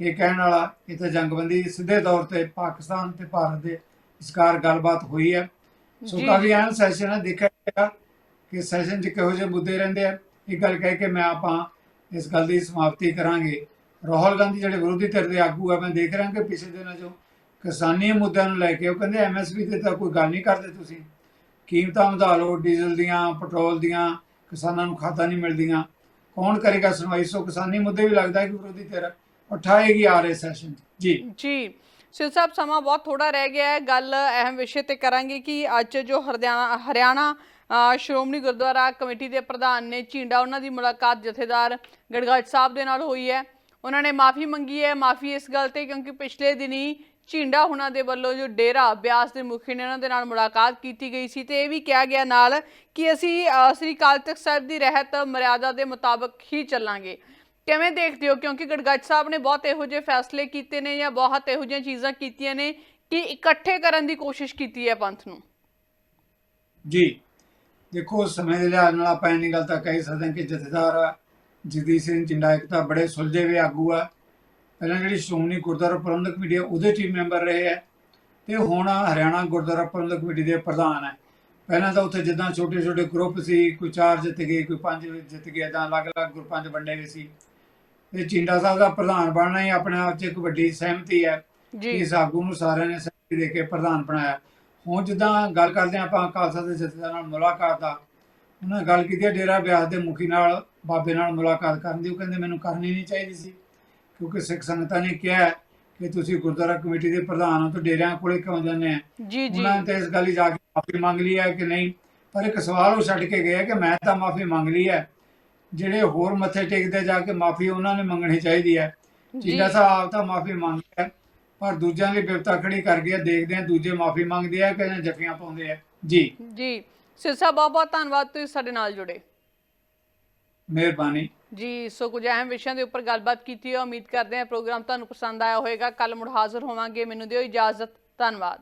ਇਹ ਕਹਿਣ ਵਾਲਾ ਤਾਂ ਜੰਗਬੰਦੀ ਸਿੱਧੇ ਤੌਰ ਤੇ ਪਾਕਿਸਤਾਨ ਤੇ ਭਾਰਤ ਦੇ ਵਿਚਕਾਰ ਗੱਲਬਾਤ ਹੋਈ ਹੈ। ਸੋ ਕਾਫੀ ਅਹਿਮ ਸੈਸ਼ਨ ਹੈ ਦੇਖਿਆ ਕਿ ਸੈਸ਼ਨ 'ਚ ਕਿਹੋ ਜਿਹੇ ਮੁੱਦੇ ਰਹਿੰਦੇ ਆ। ਇਹ ਗੱਲ ਕਹਿ ਕੇ ਮੈਂ ਆਪਾਂ ਇਸ ਗੱਲ ਦੀ ਸਮਾਪਤੀ ਕਰਾਂਗੇ। ਰਾਹੁਲ ਗਾਂਧੀ ਜਿਹੜੇ ਵਿਰੋਧੀ ਧਿਰ ਦੇ ਆਗੂ ਆ ਮੈਂ ਦੇਖ ਰਿਹਾ ਕਿ ਪਿਛਲੇ ਦਿਨਾਂ 'ਚੋਂ ਕਿਸਾਨੀ ਮੁੱਦਿਆਂ ਨੂੰ ਲੈ ਕੇ ਉਹ ਕਹਿੰਦੇ ਐਮਐਸਪੀ ਤੇ ਤਾਂ ਕੋਈ ਗੱਲ ਨਹੀਂ ਕਰਦੇ ਤੁਸੀਂ। ਕੀਮਤਾਂ ਵਧਾ ਲਓ ਡੀਜ਼ਲ ਦੀਆਂ ਪੈਟਰੋਲ ਦੀਆਂ ਕਿਸਾਨਾਂ ਨੂੰ ਖਾਤਾ ਨਹੀਂ ਮਿਲਦੀਆਂ। ਕੌਣ ਕਰੇਗਾ ਸੁਣਵਾਈ? ਸੋ ਕਿਸਾਨੀ ਮੁੱਦੇ ਵੀ ਲੱਗਦਾ ਕਿ ਵਿਰੋਧੀ ਧਿਰ ਉਠਾਏਗੀ ਆ ਰਹੇ ਸੈਸ਼ਨ ਜੀ। ਜੀ ਸਿਰ ਸਾਹਿਬ, ਸਮਾਂ ਬਹੁਤ ਥੋੜਾ ਰਹਿ ਗਿਆ ਹੈ। ਗੱਲ ਅਹਿਮ ਵਿਸ਼ੇ ਤੇ ਕਰਾਂਗੇ ਕਿ ਅੱਜ ਜੋ ਹਰਿਆਣਾ ਹਰਿਆਣਾ ਸ਼੍ਰੋਮਣੀ ਗੁਰਦੁਆਰਾ ਕਮੇਟੀ ਦੇ ਪ੍ਰਧਾਨ ਨੇ ਝੀਂਡਾ, ਉਹਨਾਂ ਦੀ ਮੁਲਾਕਾਤ ਜਥੇਦਾਰ ਗੜਗੜ ਸਾਹਿਬ ਦੇ ਨਾਲ ਹੋਈ ਹੈ। ਉਹਨਾਂ ਨੇ ਮਾਫੀ ਮੰਗੀ ਹੈ। ਮਾਫੀ ਇਸ ਗੱਲ ਤੇ, ਕਿਉਂਕਿ ਪਿਛਲੇ ਦਿਨੀ ਝੀਂਡਾ ਹੁਣਾਂ ਦੇ ਵੱਲੋਂ ਜੋ ਡੇਰਾ ਬਿਆਸ ਦੇ ਮੁਖੀ ਨੇ, ਉਹਨਾਂ ਦੇ ਨਾਲ ਮੁਲਾਕਾਤ ਕੀਤੀ ਗਈ ਸੀ ਤੇ ਇਹ ਵੀ ਕਿਹਾ ਗਿਆ ਨਾਲ ਕਿ ਅਸੀਂ ਸ੍ਰੀ ਅਕਾਲ ਤਖਤ ਸਾਹਿਬ ਦੀ ਰਹਿਤ ਮਰਿਆਦਾ ਦੇ ਮੁਤਾਬਕ ਹੀ ਚੱਲਾਂਗੇ। ਕਿਵੇਂ ਦੇਖਦੇ ਹੋ? ਕਿਉਂਕਿ ਗੜਗੱਜ ਸਾਹਿਬ ਨੇ ਬਹੁਤ ਇਹੋ ਜਿਹੇ ਫੈਸਲੇ ਕੀਤੇ ਨੇ ਜਾਂ ਬਹੁਤ ਇਹੋ ਜਿਹੀਆਂ ਚੀਜ਼ਾਂ ਕੀਤੀਆਂ ਨੇ ਕਿ ਇਕੱਠੇ ਕਰਨ ਦੀ ਕੋਸ਼ਿਸ਼ ਕੀਤੀ ਹੈ ਪੰਥ ਨੂੰ। ਜੀ, ਦੇਖੋ ਸਮੇਂ ਦੇ ਲਿਹਾਜ਼ ਨਾਲ ਆਪਾਂ ਇੰਨੀ ਗੱਲ ਤਾਂ ਕਹਿ ਸਕਦੇ ਕਿ ਜਥੇਦਾਰ ਜਗਦੀਸ਼ ਸਿੰਘ ਚਿੰਡਾ ਇੱਕ ਤਾਂ ਬੜੇ ਸੁਲਝੇ ਹੋਏ ਆਗੂ ਆ। ਪਹਿਲਾਂ ਜਿਹੜੀ ਸ਼੍ਰੋਮਣੀ ਗੁਰਦੁਆਰਾ ਪ੍ਰਬੰਧਕ ਕਮੇਟੀ ਉਹਦੇ ਟੀਮ ਮੈਂਬਰ ਰਹੇ ਆ ਤੇ ਹੁਣ ਹਰਿਆਣਾ ਗੁਰਦੁਆਰਾ ਪ੍ਰਬੰਧਕ ਕਮੇਟੀ ਦੇ ਪ੍ਰਧਾਨ ਹੈ ਪਹਿਲਾਂ ਤਾਂ ਉੱਥੇ ਜਿੱਦਾਂ ਛੋਟੇ ਛੋਟੇ ਗਰੁੱਪ ਸੀ, ਕੋਈ ਚਾਰ ਜਿੱਤ ਗਏ, ਕੋਈ ਪੰਜ ਜਿੱਤ ਗਏ ਤਾਂ ਅਲੱਗ-ਅਲੱਗ ਗਰੁੱਪਾਂ 'ਚ ਵੰਡੇ ਗਏ ਸੀ। ਤੇ ਚਿੰਡਾ ਸਾਹਿਬ ਦਾ ਪ੍ਰਧਾਨ ਬਣਨਾ ਹੀ ਆਪਣੇ ਆਪ 'ਚ ਇੱਕ ਵੱਡੀ ਸਹਿਮਤੀ ਹੈ ਕਿ ਆਗੂ ਨੂੰ ਸਾਰਿਆਂ ਨੇ ਸਹਿਮਤੀ ਦੇ ਕੇ ਪ੍ਰਧਾਨ ਬਣਾਇਆ। ਹੁਣ ਜਿੱਦਾਂ ਗੱਲ ਕਰਦੇ ਆਪਾਂ ਖਾਲਸਾ ਦੇ ਜਥੇਦਾਰ ਨਾਲ ਮੁਲਾਕਾਤ ਦਾ ਉਹਨਾਂ ਗੱਲ ਕੀਤੀ ਡੇਰਾ ਬਿਆਸ ਦੇ ਮੁਖੀ ਨਾਲ ਬਾਬੇ ਨਾਲ ਮੁਲਾਕਾਤ ਕਰਨ ਦੀ। ਉਹ ਕਹਿੰਦੇ ਮੈਨੂੰ ਕਰਨੀ ਨਹੀਂ ਚਾਹੀਦੀ ਸੀ ਕਿਉਂਕਿ ਸਿੱਖ ਸੰਗਤਾਂ ਨੇ ਕਿਹਾ ਕਿ ਤੁਸੀਂ ਗੁਰਦੁਆਰਾ ਕਮੇਟੀ ਦੇ ਪ੍ਰਧਾਨ ਹੋ ਤਾਂ ਡੇਰਿਆਂ ਕੋਲੇ ਕਿਉਂ ਜਾਂਦੇ ਆ। ਜੀ ਜੀ। ਉਹਨਾਂ ਨੇ ਤਾਂ ਇਸ ਗੱਲ ਹੀ ਜਾ ਕੇ ਮਾਫੀ ਮੰਗ ਲਈ ਹੈ ਕਿ ਨਹੀਂ ਪਰ ਇੱਕ ਸਵਾਲ ਉਹ ਛੱਡ ਕੇ ਗਏ ਕਿ ਮੈਂ ਤਾਂ ਮਾਫੀ ਮੰਗ ਲਈ ਹੈ। ਜਿਹੜੇ ਹੋਰ ਮੱਥੇ ਟੇਕਦੇ ਜਾ ਕੇ ਮਾਫੀ ਉਹਨਾਂ ਨੇ ਮੰਗਣੀ ਚਾਹੀਦੀ ਹੈ। ਜਿੰਦਾ ਸਾਹਿਬ ਤਾਂ ਮਾਫੀ ਮੰਗਦੇ ਆ ਪਰ ਦੂਜਿਆਂ ਲਈ ਬਿਪਤਾ ਖੜੀ ਕਰ ਗਿਆ ਦੇਖਦੇ ਆ ਦੂਜੇ ਮਾਫੀ ਮੰਗਦੇ ਆ ਕਿ ਜਾਂ ਜੱਫੀਆਂ ਪਾਉਂਦੇ ਆ। ਜੀ। ਜੀ। ਸਿਰ ਸਾਹਿਬ ਬਹੁਤ ਬਹੁਤ ਧੰਨਵਾਦ ਤੁਸੀਂ ਸਾਡੇ ਨਾਲ ਜੁੜੇ। ਮਿਹਰਬਾਨੀ। ਜੀ ਸੋ ਕੁਝ ਅਹਿਮ ਵਿਸ਼ਿਆਂ ਦੇ ਉੱਪਰ ਗੱਲਬਾਤ ਕੀਤੀ ਹੈ। ਉਮੀਦ ਕਰਦੇ ਹਾਂ ਪ੍ਰੋਗਰਾਮ ਤੁਹਾਨੂੰ ਪਸੰਦ ਆਇਆ ਹੋਵੇਗਾ। ਕੱਲ ਮੁੜ ਹਾਜ਼ਰ ਹੋਵਾਂਗੇ। ਮੈਨੂੰ ਦਿਓ ਇਜਾਜ਼ਤ। ਧੰਨਵਾਦ।